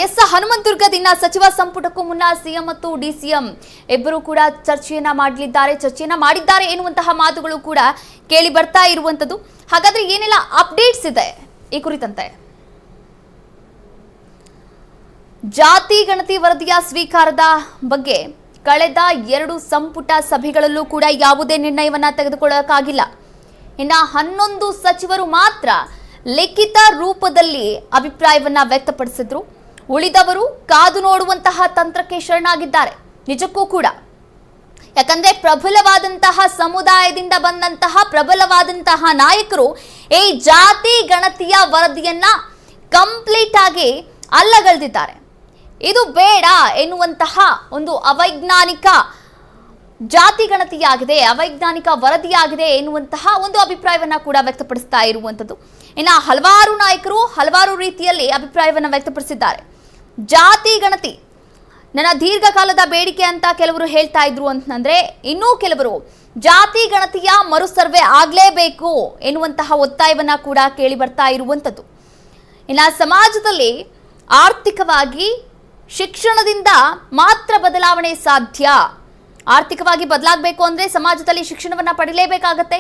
ಎಸ್, ಹನುಮಂತ್ ದುರ್ಗದ್ ಇನ್ನ ಸಚಿವ ಸಂಪುಟಕ್ಕೂ ಮುನ್ನ ಸಿಎಂ ಮತ್ತು ಡಿಸಿಎಂ ಇಬ್ಬರು ಕೂಡ ಚರ್ಚೆಯನ್ನ ಮಾಡಲಿದ್ದಾರೆ, ಚರ್ಚೆಯನ್ನ ಮಾಡಿದ್ದಾರೆ ಎನ್ನುವಂತಹ ಮಾತುಗಳು ಕೂಡ ಕೇಳಿ ಬರ್ತಾ ಇರುವಂತದ್ದು ಹಾಗಾದ್ರೆ ಏನೆಲ್ಲ ಅಪ್ಡೇಟ್ಸ್ ಇದೆ ಈ ಕುರಿತಂತೆ? ಜಾತಿ ಗಣತಿ ವರದಿಯ ಸ್ವೀಕಾರದ ಬಗ್ಗೆ ಕಳೆದ ಎರಡು ಸಂಪುಟ ಸಭೆಗಳಲ್ಲೂ ಕೂಡ ಯಾವುದೇ ನಿರ್ಣಯವನ್ನ ತೆಗೆದುಕೊಳ್ಳೋಕ್ಕಾಗಿಲ್ಲ. ಇನ್ನ ಹನ್ನೊಂದು ಸಚಿವರು ಮಾತ್ರ ಲಿಖಿತ ರೂಪದಲ್ಲಿ ಅಭಿಪ್ರಾಯವನ್ನ ವ್ಯಕ್ತಪಡಿಸಿದ್ರು. ಉಳಿದವರು ಕಾದು ನೋಡುವಂತಹ ತಂತ್ರಕ್ಕೆ ಶರಣಾಗಿದ್ದಾರೆ. ನಿಜಕ್ಕೂ ಕೂಡ. ಯಾಕಂದ್ರೆ ಪ್ರಬಲವಾದಂತಹ ಸಮುದಾಯದಿಂದ ಬಂದಂತಹ ಪ್ರಬಲವಾದಂತಹ ನಾಯಕರು ಈ ಜಾತಿ ಗಣತಿಯ ವರದಿಯನ್ನ ಕಂಪ್ಲೀಟ್ ಆಗಿ ಅಲ್ಲಗಳೆದಿದ್ದಾರೆ. ಇದು ಬೇಡ ಎನ್ನುವಂತಹ ಒಂದು ಅವೈಜ್ಞಾನಿಕ ಜಾತಿ ಗಣತಿಯಾಗಿದೆ, ಅವೈಜ್ಞಾನಿಕ ವರದಿಯಾಗಿದೆ ಎನ್ನುವಂತಹ ಒಂದು ಅಭಿಪ್ರಾಯವನ್ನ ಕೂಡ ವ್ಯಕ್ತಪಡಿಸ್ತಾ ಇರುವಂತದ್ದು ಇನ್ನು ಹಲವಾರು ನಾಯಕರು ಹಲವಾರು ರೀತಿಯಲ್ಲಿ ಅಭಿಪ್ರಾಯವನ್ನ ವ್ಯಕ್ತಪಡಿಸಿದ್ದಾರೆ. ಜಾತಿ ಗಣತಿ ನನ್ನ ದೀರ್ಘಕಾಲದ ಬೇಡಿಕೆ ಅಂತ ಕೆಲವರು ಹೇಳ್ತಾ ಇದ್ರು ಅಂತಂದ್ರೆ ಇನ್ನೂ ಕೆಲವರು ಜಾತಿ ಗಣತಿಯ ಮರು ಸರ್ವೆ ಆಗ್ಲೇಬೇಕು ಎನ್ನುವಂತಹ ಒತ್ತಾಯವನ್ನ ಕೂಡ ಕೇಳಿ ಬರ್ತಾ ಇರುವಂತದ್ದು ಇನ್ನ ಸಮಾಜದಲ್ಲಿ ಆರ್ಥಿಕವಾಗಿ ಶಿಕ್ಷಣದಿಂದ ಮಾತ್ರ ಬದಲಾವಣೆ ಸಾಧ್ಯ. ಆರ್ಥಿಕವಾಗಿ ಬದಲಾಗಬೇಕು ಅಂದ್ರೆ ಸಮಾಜದಲ್ಲಿ ಶಿಕ್ಷಣವನ್ನ ಪಡಿಲೇಬೇಕಾಗತ್ತೆ.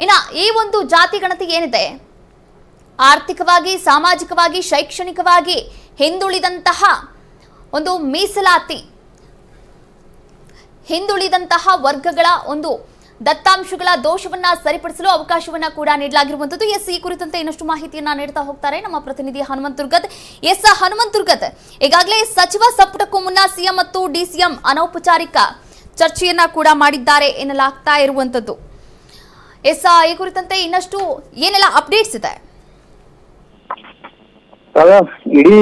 ಇನ್ನ ಈ ಒಂದು ಜಾತಿ ಗಣತಿ ಏನಿದೆ, ಆರ್ಥಿಕವಾಗಿ, ಸಾಮಾಜಿಕವಾಗಿ, ಶೈಕ್ಷಣಿಕವಾಗಿ ಹಿಂದುಳಿದಂತಹ ಒಂದು ಮೀಸಲಾತಿ. ಹಿಂದುಳಿದಂತಹ ವರ್ಗಗಳ ಒಂದು ದತ್ತಾಂಶಗಳ ದೋಷವನ್ನ ಸರಿಪಡಿಸಲು ಅವಕಾಶವನ್ನ ಕೂಡ ನೀಡಲಾಗಿರುವಂತದ್ದು ಎಸ್, ಈ ಕುರಿತಂತೆ ಇನ್ನಷ್ಟು ಮಾಹಿತಿಯನ್ನ ನೀಡ್ತಾ ಹೋಗ್ತಾರೆ ನಮ್ಮ ಪ್ರತಿನಿಧಿ ಹನುಮಂತ್ ದುರ್ಗದ್ ಎಸ್ ಹನುಮಂತ್ ದುರ್ಗದ್ ಈಗಾಗಲೇ ಸಚಿವ ಸಂಪುಟಕ್ಕೂ ಮುನ್ನ ಸಿಎಂ ಮತ್ತು ಡಿಸಿಎಂ ಅನೌಪಚಾರಿಕ ಚರ್ಚೆಯನ್ನ ಕೂಡ ಮಾಡಿದ್ದಾರೆ ಎನ್ನಲಾಗ್ತಾ ಇರುವಂತದ್ದು ಎಸ್, ಈ ಕುರಿತಂತೆ ಇನ್ನಷ್ಟು ಏನೆಲ್ಲ ಅಪ್ಡೇಟ್ಸ್ ಇದೆ? ಇಡೀ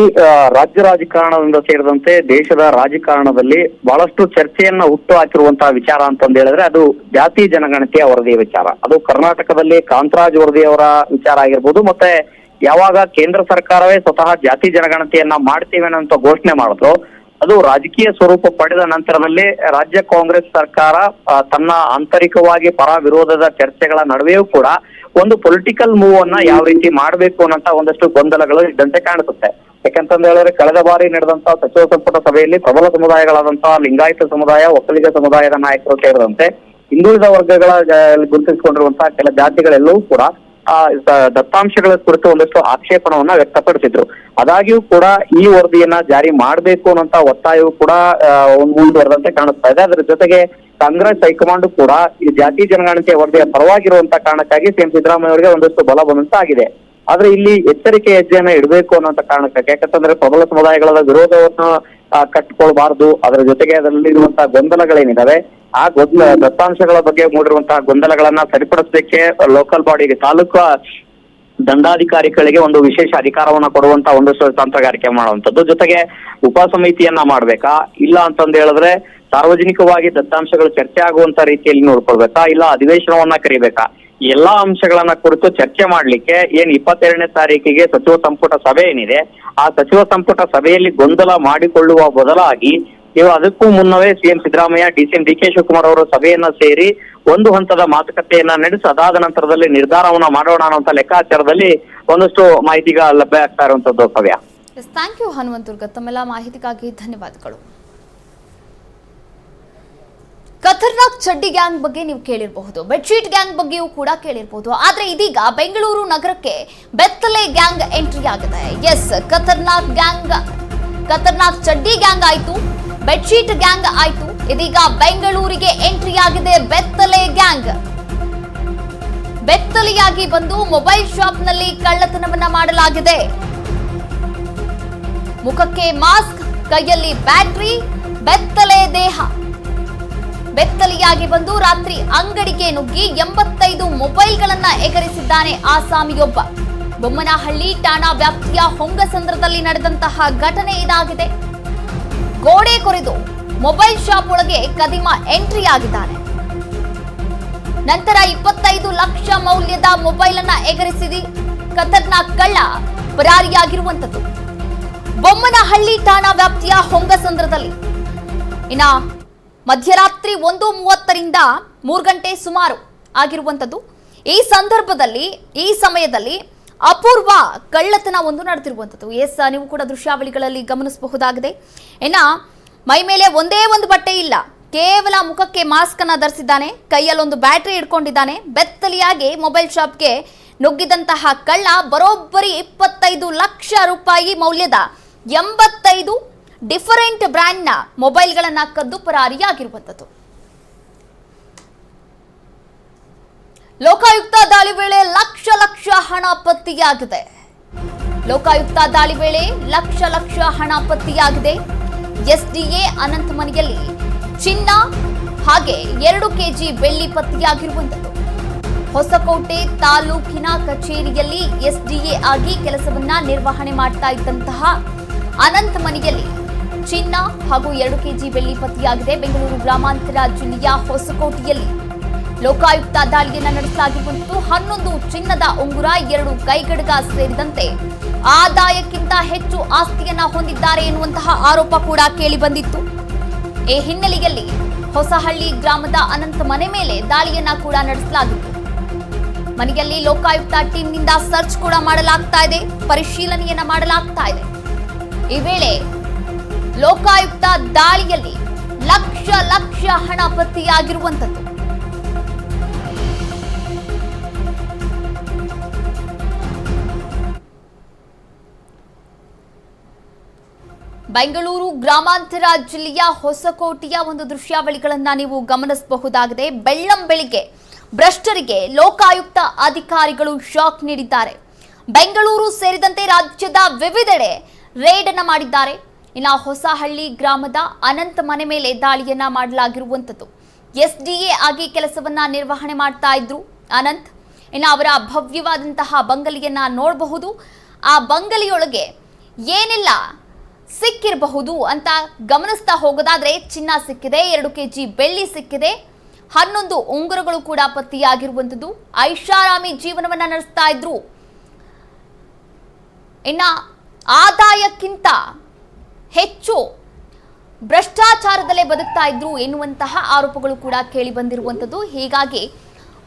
ರಾಜ್ಯ ರಾಜಕಾರಣದಿಂದ ಸೇರಿದಂತೆ ದೇಶದ ರಾಜಕಾರಣದಲ್ಲಿ ಬಹಳಷ್ಟು ಚರ್ಚೆಯನ್ನ ಹುಟ್ಟು ಹಾಕಿರುವಂತಹ ವಿಚಾರ ಅಂತಂದ ಹೇಳಿದ್ರೆ ಅದು ಜಾತಿ ಜನಗಣತಿಯ ವರದಿಯ ವಿಚಾರ. ಅದು ಕರ್ನಾಟಕದಲ್ಲಿ ಕಾಂತರಾಜ್ ವರದಿಯವರ ವಿಚಾರ ಆಗಿರ್ಬೋದು, ಮತ್ತೆ ಯಾವಾಗ ಕೇಂದ್ರ ಸರ್ಕಾರವೇ ಸ್ವತಃ ಜಾತಿ ಜನಗಣತಿಯನ್ನ ಮಾಡ್ತೀವಿ ಅನ್ನೋ ಘೋಷಣೆ ಮಾಡಿದ್ರು, ಅದು ರಾಜಕೀಯ ಸ್ವರೂಪ ಪಡೆದ ನಂತರದಲ್ಲಿ ರಾಜ್ಯ ಕಾಂಗ್ರೆಸ್ ಸರ್ಕಾರ ತನ್ನ ಆಂತರಿಕವಾಗಿ ಪರ ವಿರೋಧದ ಚರ್ಚೆಗಳ ನಡುವೆಯೂ ಕೂಡ ಒಂದು ಪೊಲಿಟಿಕಲ್ ಮೂವ್ ಅನ್ನ ಯಾವ ರೀತಿ ಮಾಡಬೇಕು ಅನ್ನೋಂತ ಒಂದಷ್ಟು ಗೊಂದಲಗಳು ಇದ್ದಂತೆ ಕಾಣಿಸುತ್ತೆ. ಯಾಕಂತಂದ ಹೇಳಿದ್ರೆ ಕಳೆದ ಬಾರಿ ನಡೆದಂತ ಸಚಿವ ಸಂಪುಟ ಸಭೆಯಲ್ಲಿ ಪ್ರಬಲ ಸಮುದಾಯಗಳಾದಂತಹ ಲಿಂಗಾಯತ ಸಮುದಾಯ, ಒಕ್ಕಲಿಗ ಸಮುದಾಯದ ನಾಯಕರು ಸೇರಿದಂತೆ ಹಿಂದುಳಿದ ವರ್ಗಗಳ ಗುರುತಿಸಿಕೊಂಡಿರುವಂತಹ ಕೆಲ ಜಾತಿಗಳೆಲ್ಲವೂ ಕೂಡ, ಆ ದತ್ತಾಂಶಗಳ ಕುರಿತು ಒಂದಷ್ಟು ಆಕ್ಷೇಪಣವನ್ನ ವ್ಯಕ್ತಪಡಿಸಿದ್ರು. ಆದಾಗ್ಯೂ ಕೂಡ ಈ ವರದಿಯನ್ನ ಜಾರಿ ಮಾಡಬೇಕು ಅನ್ನೋಂತ ಒತ್ತಾಯವು ಕೂಡ ಮುಂದುವರೆದಂತೆ ಕಾಣಿಸ್ತಾ ಇದೆ. ಅದರ ಜೊತೆಗೆ ಕಾಂಗ್ರೆಸ್ ಹೈಕಮಾಂಡ್ ಕೂಡ ಈ ಜಾತಿ ಜನಗಣತಿ ವರದಿಯ ಪರವಾಗಿರುವಂತ ಕಾರಣಕ್ಕಾಗಿ ಸಿಎಂ ಸಿದ್ದರಾಮಯ್ಯ ಅವರಿಗೆ ಒಂದಷ್ಟು ಬಲ ಬಂದಂತಾಗಿದೆ. ಆದ್ರೆ ಇಲ್ಲಿ ಎಚ್ಚರಿಕೆ ಹೆಜ್ಜೆಯನ್ನ ಇಡಬೇಕು ಅನ್ನೋಂತ ಕಾರಣಕ್ಕಾಗಿ, ಯಾಕಂತಂದ್ರೆ ಪ್ರಬಲ ಸಮುದಾಯಗಳ ವಿರೋಧವನ್ನು ಕಟ್ಟಿಕೊಳ್ಬಾರ್ದು. ಅದರ ಜೊತೆಗೆ ಅದರಲ್ಲಿ ಇರುವಂತಹ ಗೊಂದಲಗಳೇನಿದಾವೆ, ಆ ಗೊಂದಲ ದತ್ತಾಂಶಗಳ ಬಗ್ಗೆ ಮೂಡಿರುವಂತಹ ಗೊಂದಲಗಳನ್ನ ಸರಿಪಡಿಸಲಿಕ್ಕೆ ಲೋಕಲ್ ಬಾಡಿಗೆ ತಾಲೂಕು ದಂಡಾಧಿಕಾರಿಗಳಿಗೆ ಒಂದು ವಿಶೇಷ ಅಧಿಕಾರವನ್ನ ಕೊಡುವಂತ ಒಂದಷ್ಟು ತಂತ್ರಗಾರಿಕೆ ಮಾಡುವಂತದ್ದು ಜೊತೆಗೆ ಉಪ ಸಮಿತಿಯನ್ನ ಮಾಡ್ಬೇಕಾ? ಇಲ್ಲ ಅಂತಂದ ಹೇಳಿದ್ರೆ ಸಾರ್ವಜನಿಕವಾಗಿ ದತ್ತಾಂಶಗಳು ಚರ್ಚೆ ಆಗುವಂತ ರೀತಿಯಲ್ಲಿ ನೋಡ್ಕೊಳ್ಬೇಕಾ ಇಲ್ಲ ಅಧಿವೇಶನವನ್ನ ಕರಿಬೇಕಾ? ಎಲ್ಲಾ ಅಂಶಗಳನ್ನ ಕುರಿತು ಚರ್ಚೆ ಮಾಡ್ಲಿಕ್ಕೆ ಏನ್ ಇಪ್ಪತ್ತೆರಡನೇ ತಾರೀಕಿಗೆ ಸಚಿವ ಸಂಪುಟ ಸಭೆ ಏನಿದೆ, ಆ ಸಚಿವ ಸಂಪುಟ ಸಭೆಯಲ್ಲಿ ಗೊಂದಲ ಮಾಡಿಕೊಳ್ಳುವ ಬದಲಾಗಿ ನೀವು ಅದಕ್ಕೂ ಮುನ್ನವೇ CM Siddaramaiah, D CM D K Shivakumar ಅವರು ಸಭೆಯನ್ನ ಸೇರಿ ಒಂದು ಹಂತದ ಮಾತುಕತೆಯನ್ನ ನಡೆಸಿ, ಅದಾದ ನಂತರದಲ್ಲಿ ನಿರ್ಧಾರವನ್ನ ಮಾಡೋಣ ಅನ್ನುವಂತ ಲೆಕ್ಕಾಚಾರದಲ್ಲಿ ಒಂದಷ್ಟು ಮಾಹಿತಿಗ ಲಭ್ಯ ಆಗ್ತಾ ಇರುವಂತದ್ದು ಎಸ್ ಥ್ಯಾಂಕ್ ಯು ಹನುಮಂತುರ್ಗ ತಮ್ಮೆಲ್ಲ ಮಾಹಿತಿಗಾಗಿ ಧನ್ಯವಾದಗಳು. ಖತರ್ನಾಕ್ ಚಡ್ಡಿ ಗ್ಯಾಂಗ್ ಬಗ್ಗೆ ನೀವು ಕೇಳಿರಬಹುದು. ಬೆಡ್ಶೀಟ್ ಗ್ಯಾಂಗ್ ಬಗ್ಗೆಯೂ ಕೂಡ ಕೇಳಿರಬಹುದು. ಆದ್ರೆ ಇದೀಗ ಬೆಂಗಳೂರು ನಗರಕ್ಕೆ ಬೆತ್ತಲೆ ಗ್ಯಾಂಗ್ ಎಂಟ್ರಿ ಆಗಿದೆ. ಎಸ್ ಖತರ್ನಾಕ್ ಗ್ಯಾಂಗ್, ಖತರ್ನಾಕ್ ಚಡ್ಡಿ ಗ್ಯಾಂಗ್ ಆಯ್ತು ಬೆಡ್ಶೀಟ್ ಗ್ಯಾಂಗ್ ಆಯ್ತು. ಇದೀಗ ಬೆಂಗಳೂರಿಗೆ ಎಂಟ್ರಿ ಆಗಿದೆ ಬೆತ್ತಲೆ ಗ್ಯಾಂಗ್. ಬೆತ್ತಲೆಯಾಗಿ ಬಂದು ಮೊಬೈಲ್ ಶಾಪ್ನಲ್ಲಿ ಕಳ್ಳತನವನ್ನ ಮಾಡಲಾಗಿದೆ. ಮುಖಕ್ಕೆ ಮಾಸ್ಕ್, ಕೈಯಲ್ಲಿ ಬ್ಯಾಟ್ರಿ, ಬೆತ್ತಲೆ ದೇಹ. ಬೆತ್ತಲೆಯಾಗಿ ಬಂದು ರಾತ್ರಿ ಅಂಗಡಿಗೆ ನುಗ್ಗಿ ಎಂಬತ್ತೈದು ಮೊಬೈಲ್ಗಳನ್ನ ಎಗರಿಸಿದ್ದಾನೆ ಆಸಾಮಿಯೊಬ್ಬ. ಬೊಮ್ಮನಹಳ್ಳಿ ಠಾಣಾ ವ್ಯಾಪ್ತಿಯ ಹೊಂಗಸಂದ್ರದಲ್ಲಿ ನಡೆದಂತಹ ಘಟನೆ ಇದಾಗಿದೆ. ಗೋಡೆ ಕೊರೆದು ಮೊಬೈಲ್ ಶಾಪ್ ಒಳಗೆ ಕದಿಮ ಎಂಟ್ರಿ ಆಗಿದ್ದಾನೆ. ನಂತರ ಇಪ್ಪತ್ತೈದು ಲಕ್ಷ ಮೌಲ್ಯದ ಮೊಬೈಲ್ ಅನ್ನ ಎಗರಿಸಿದಿ. ಕತರ್ನ ಕಳ್ಳ ಪರಾರಿಯಾಗಿರುವಂತದ್ದು ಬೊಮ್ಮನಹಳ್ಳಿ ಠಾಣಾ ವ್ಯಾಪ್ತಿಯ ಹೊಂಗಸಂದ್ರದಲ್ಲಿ ಇನ್ನ ಮಧ್ಯರಾತ್ರಿ ಒಂದು ಮೂವತ್ತರಿಂದ ಮೂರು ಗಂಟೆ ಸುಮಾರು ಆಗಿರುವಂಥದ್ದು. ಈ ಸಂದರ್ಭದಲ್ಲಿ, ಈ ಸಮಯದಲ್ಲಿ ಅಪೂರ್ವ ಕಳ್ಳತನ ಒಂದು ನಡೆದಿರುವಂಥದ್ದು. ಎಸ್, ನೀವು ಕೂಡ ದೃಶ್ಯಾವಳಿಗಳಲ್ಲಿ ಗಮನಿಸಬಹುದಾಗಿದೆ. ಇನ್ನ ಮೈ ಮೇಲೆ ಒಂದೇ ಒಂದು ಬಟ್ಟೆ ಇಲ್ಲ. ಕೇವಲ ಮುಖಕ್ಕೆ ಮಾಸ್ಕ್ ಅನ್ನ ಧರಿಸಿದ್ದಾನೆ, ಕೈಯಲ್ಲೊಂದು ಬ್ಯಾಟರಿ ಇಟ್ಕೊಂಡಿದ್ದಾನೆ ಬೆತ್ತಲಿಯಾಗಿ ಮೊಬೈಲ್ ಶಾಪ್ಗೆ ನುಗ್ಗಿದಂತಹ ಕಳ್ಳ ಬರೋಬ್ಬರಿ ಇಪ್ಪತ್ತೈದು ಲಕ್ಷ ರೂಪಾಯಿ ಮೌಲ್ಯದ ಎಂಬತ್ತೈದು ಡಿಫರೆಂಟ್ ಬ್ರ್ಯಾಂಡ್ನ ಮೊಬೈಲ್ಗಳನ್ನು ಕದ್ದು ಪರಾರಿಯಾಗಿರುವಂಥದ್ದು. ಲೋಕಾಯುಕ್ತ ದಾಳಿ ವೇಳೆ ಲಕ್ಷ ಲಕ್ಷ ಹಣ ಪತ್ತೆಯಾಗಿದೆ. ಲೋಕಾಯುಕ್ತ ದಾಳಿ ವೇಳೆ ಲಕ್ಷ ಲಕ್ಷ ಹಣ ಪತ್ತೆಯಾಗಿದೆ. ಎಸ್ಡಿಎ ಅನಂತ ಮನೆಯಲ್ಲಿ ಚಿನ್ನ ಹಾಗೆ ಎರಡು ಕೆಜಿ ಬೆಳ್ಳಿ ಪತ್ತೆಯಾಗಿರುವಂಥದ್ದು. ಹೊಸಕೋಟೆ ತಾಲೂಕಿನ ಕಚೇರಿಯಲ್ಲಿ ಎಸ್ಡಿಎ ಆಗಿ ಕೆಲಸವನ್ನ ನಿರ್ವಹಣೆ ಮಾಡ್ತಾ ಇದ್ದಂತಹ ಅನಂತ ಮನೆಯಲ್ಲಿ ಚಿನ್ನ ಹಾಗೂ ಎರಡು ಕೆಜಿ ಬೆಳ್ಳಿ ಪತ್ತೆಯಾಗಿದೆ. ಬೆಂಗಳೂರು ಗ್ರಾಮಾಂತರ ಜಿಲ್ಲೆಯ ಹೊಸಕೋಟೆಯಲ್ಲಿ ಲೋಕಾಯುಕ್ತ ದಾಳಿಯನ್ನ ನಡೆಸಲಾಗಿತ್ತು ಹನ್ನೊಂದು ಚಿನ್ನದ ಉಂಗುರ, ಎರಡು ಕೈಗಡಗ ಸೇರಿದಂತೆ ಆದಾಯಕ್ಕಿಂತ ಹೆಚ್ಚು ಆಸ್ತಿಯನ್ನ ಹೊಂದಿದ್ದಾರೆ ಎನ್ನುವಂತಹ ಆರೋಪ ಕೂಡ ಕೇಳಿಬಂದಿತ್ತು ಈ ಹಿನ್ನೆಲೆಯಲ್ಲಿ ಹೊಸಹಳ್ಳಿ ಗ್ರಾಮದ ಅನಂತ ಮನೆ ಮೇಲೆ ದಾಳಿಯನ್ನ ಕೂಡ ನಡೆಸಲಾಗಿತ್ತು. ಮನೆಯಲ್ಲಿ ಲೋಕಾಯುಕ್ತ ಟೀಮ್ನಿಂದ ಸರ್ಚ್ ಕೂಡ ಮಾಡಲಾಗ್ತಾ ಇದೆ, ಪರಿಶೀಲನೆಯನ್ನ ಮಾಡಲಾಗ್ತಾ ಇದೆ. ಈ ವೇಳೆ ಲೋಕಾಯುಕ್ತ ದಾಳಿಯಲ್ಲಿ ಲಕ್ಷ ಲಕ್ಷ ಹಣ ಪತ್ತೆಯಾಗಿರುವಂತದ್ದು ಬೆಂಗಳೂರು ಗ್ರಾಮಾಂತರ ಜಿಲ್ಲೆಯ ಹೊಸಕೋಟೆಯ ಒಂದು ದೃಶ್ಯಾವಳಿಗಳನ್ನ ನೀವು ಗಮನಿಸಬಹುದಾಗಿದೆ. ಬೆಳ್ಳಂ ಬೆಳಿಗ್ಗೆ ಭ್ರಷ್ಟರಿಗೆ ಲೋಕಾಯುಕ್ತ ಅಧಿಕಾರಿಗಳು ಶಾಕ್ ನೀಡಿದ್ದಾರೆ. ಬೆಂಗಳೂರು ಸೇರಿದಂತೆ ರಾಜ್ಯದ ವಿವಿಧೆಡೆ ರೇಡ್ ಅನ್ನು ಮಾಡಿದ್ದಾರೆ. ಇನ್ನು ಹೊಸಹಳ್ಳಿ ಗ್ರಾಮದ ಅನಂತ್ ಮನೆ ಮೇಲೆ ದಾಳಿಯನ್ನ ಮಾಡಲಾಗಿರುವಂಥದ್ದು. ಎಸ್ಡಿಎ ಆಗಿ ಕೆಲಸವನ್ನ ನಿರ್ವಹಣೆ ಮಾಡ್ತಾ ಇದ್ರು ಅನಂತ್. ಇನ್ನು ಅವರ ಭವ್ಯವಾದಂತಹ ಬಂಗಲಿಯನ್ನ ನೋಡಬಹುದು. ಆ ಬಂಗಲಿಯೊಳಗೆ ಏನೆಲ್ಲ, ಸಿಕ್ಕಿರಬಹುದು ಅಂತ ಗಮನಿಸ್ತಾ ಹೋಗೋದಾದ್ರೆ ಚಿನ್ನ ಸಿಕ್ಕಿದೆ, ಎರಡು ಕೆ ಜಿ ಬೆಳ್ಳಿ ಸಿಕ್ಕಿದೆ. ಹನ್ನೊಂದು ಉಂಗುರಗಳು ಕೂಡ ಪತ್ತೆಯಾಗಿರುವಂಥದ್ದು. ಐಷಾರಾಮಿ ಜೀವನವನ್ನ ನಡೆಸ್ತಾ ಇದ್ರು. ಇನ್ನ ಆದಾಯಕ್ಕಿಂತ ಹೆಚ್ಚು ಭ್ರಷ್ಟಾಚಾರದಲ್ಲೇ ಬದುಕ್ತಾ ಇದ್ರು ಎನ್ನುವಂತಹ ಆರೋಪಗಳು ಕೂಡ ಕೇಳಿ ಬಂದಿರುವಂಥದ್ದು. ಹೀಗಾಗಿ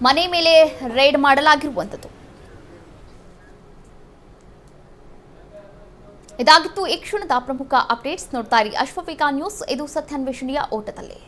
ಮನೆ ಮೇಲೆ ರೈಡ್ ಮಾಡಲಾಗಿರುವಂಥದ್ದು. ಇದಾಗಿತ್ತು ಈ ಕ್ಷಣದ ಪ್ರಮುಖ ಅಪ್ಡೇಟ್ಸ್ ನೋಡ್ತಾ ಇರಿ ಅಶ್ವಪಿಕಾ ನ್ಯೂಸ್. ಇದು ಸತ್ಯಾನ್ವೇಷಣೆಯ ಓಟದಲ್ಲಿ.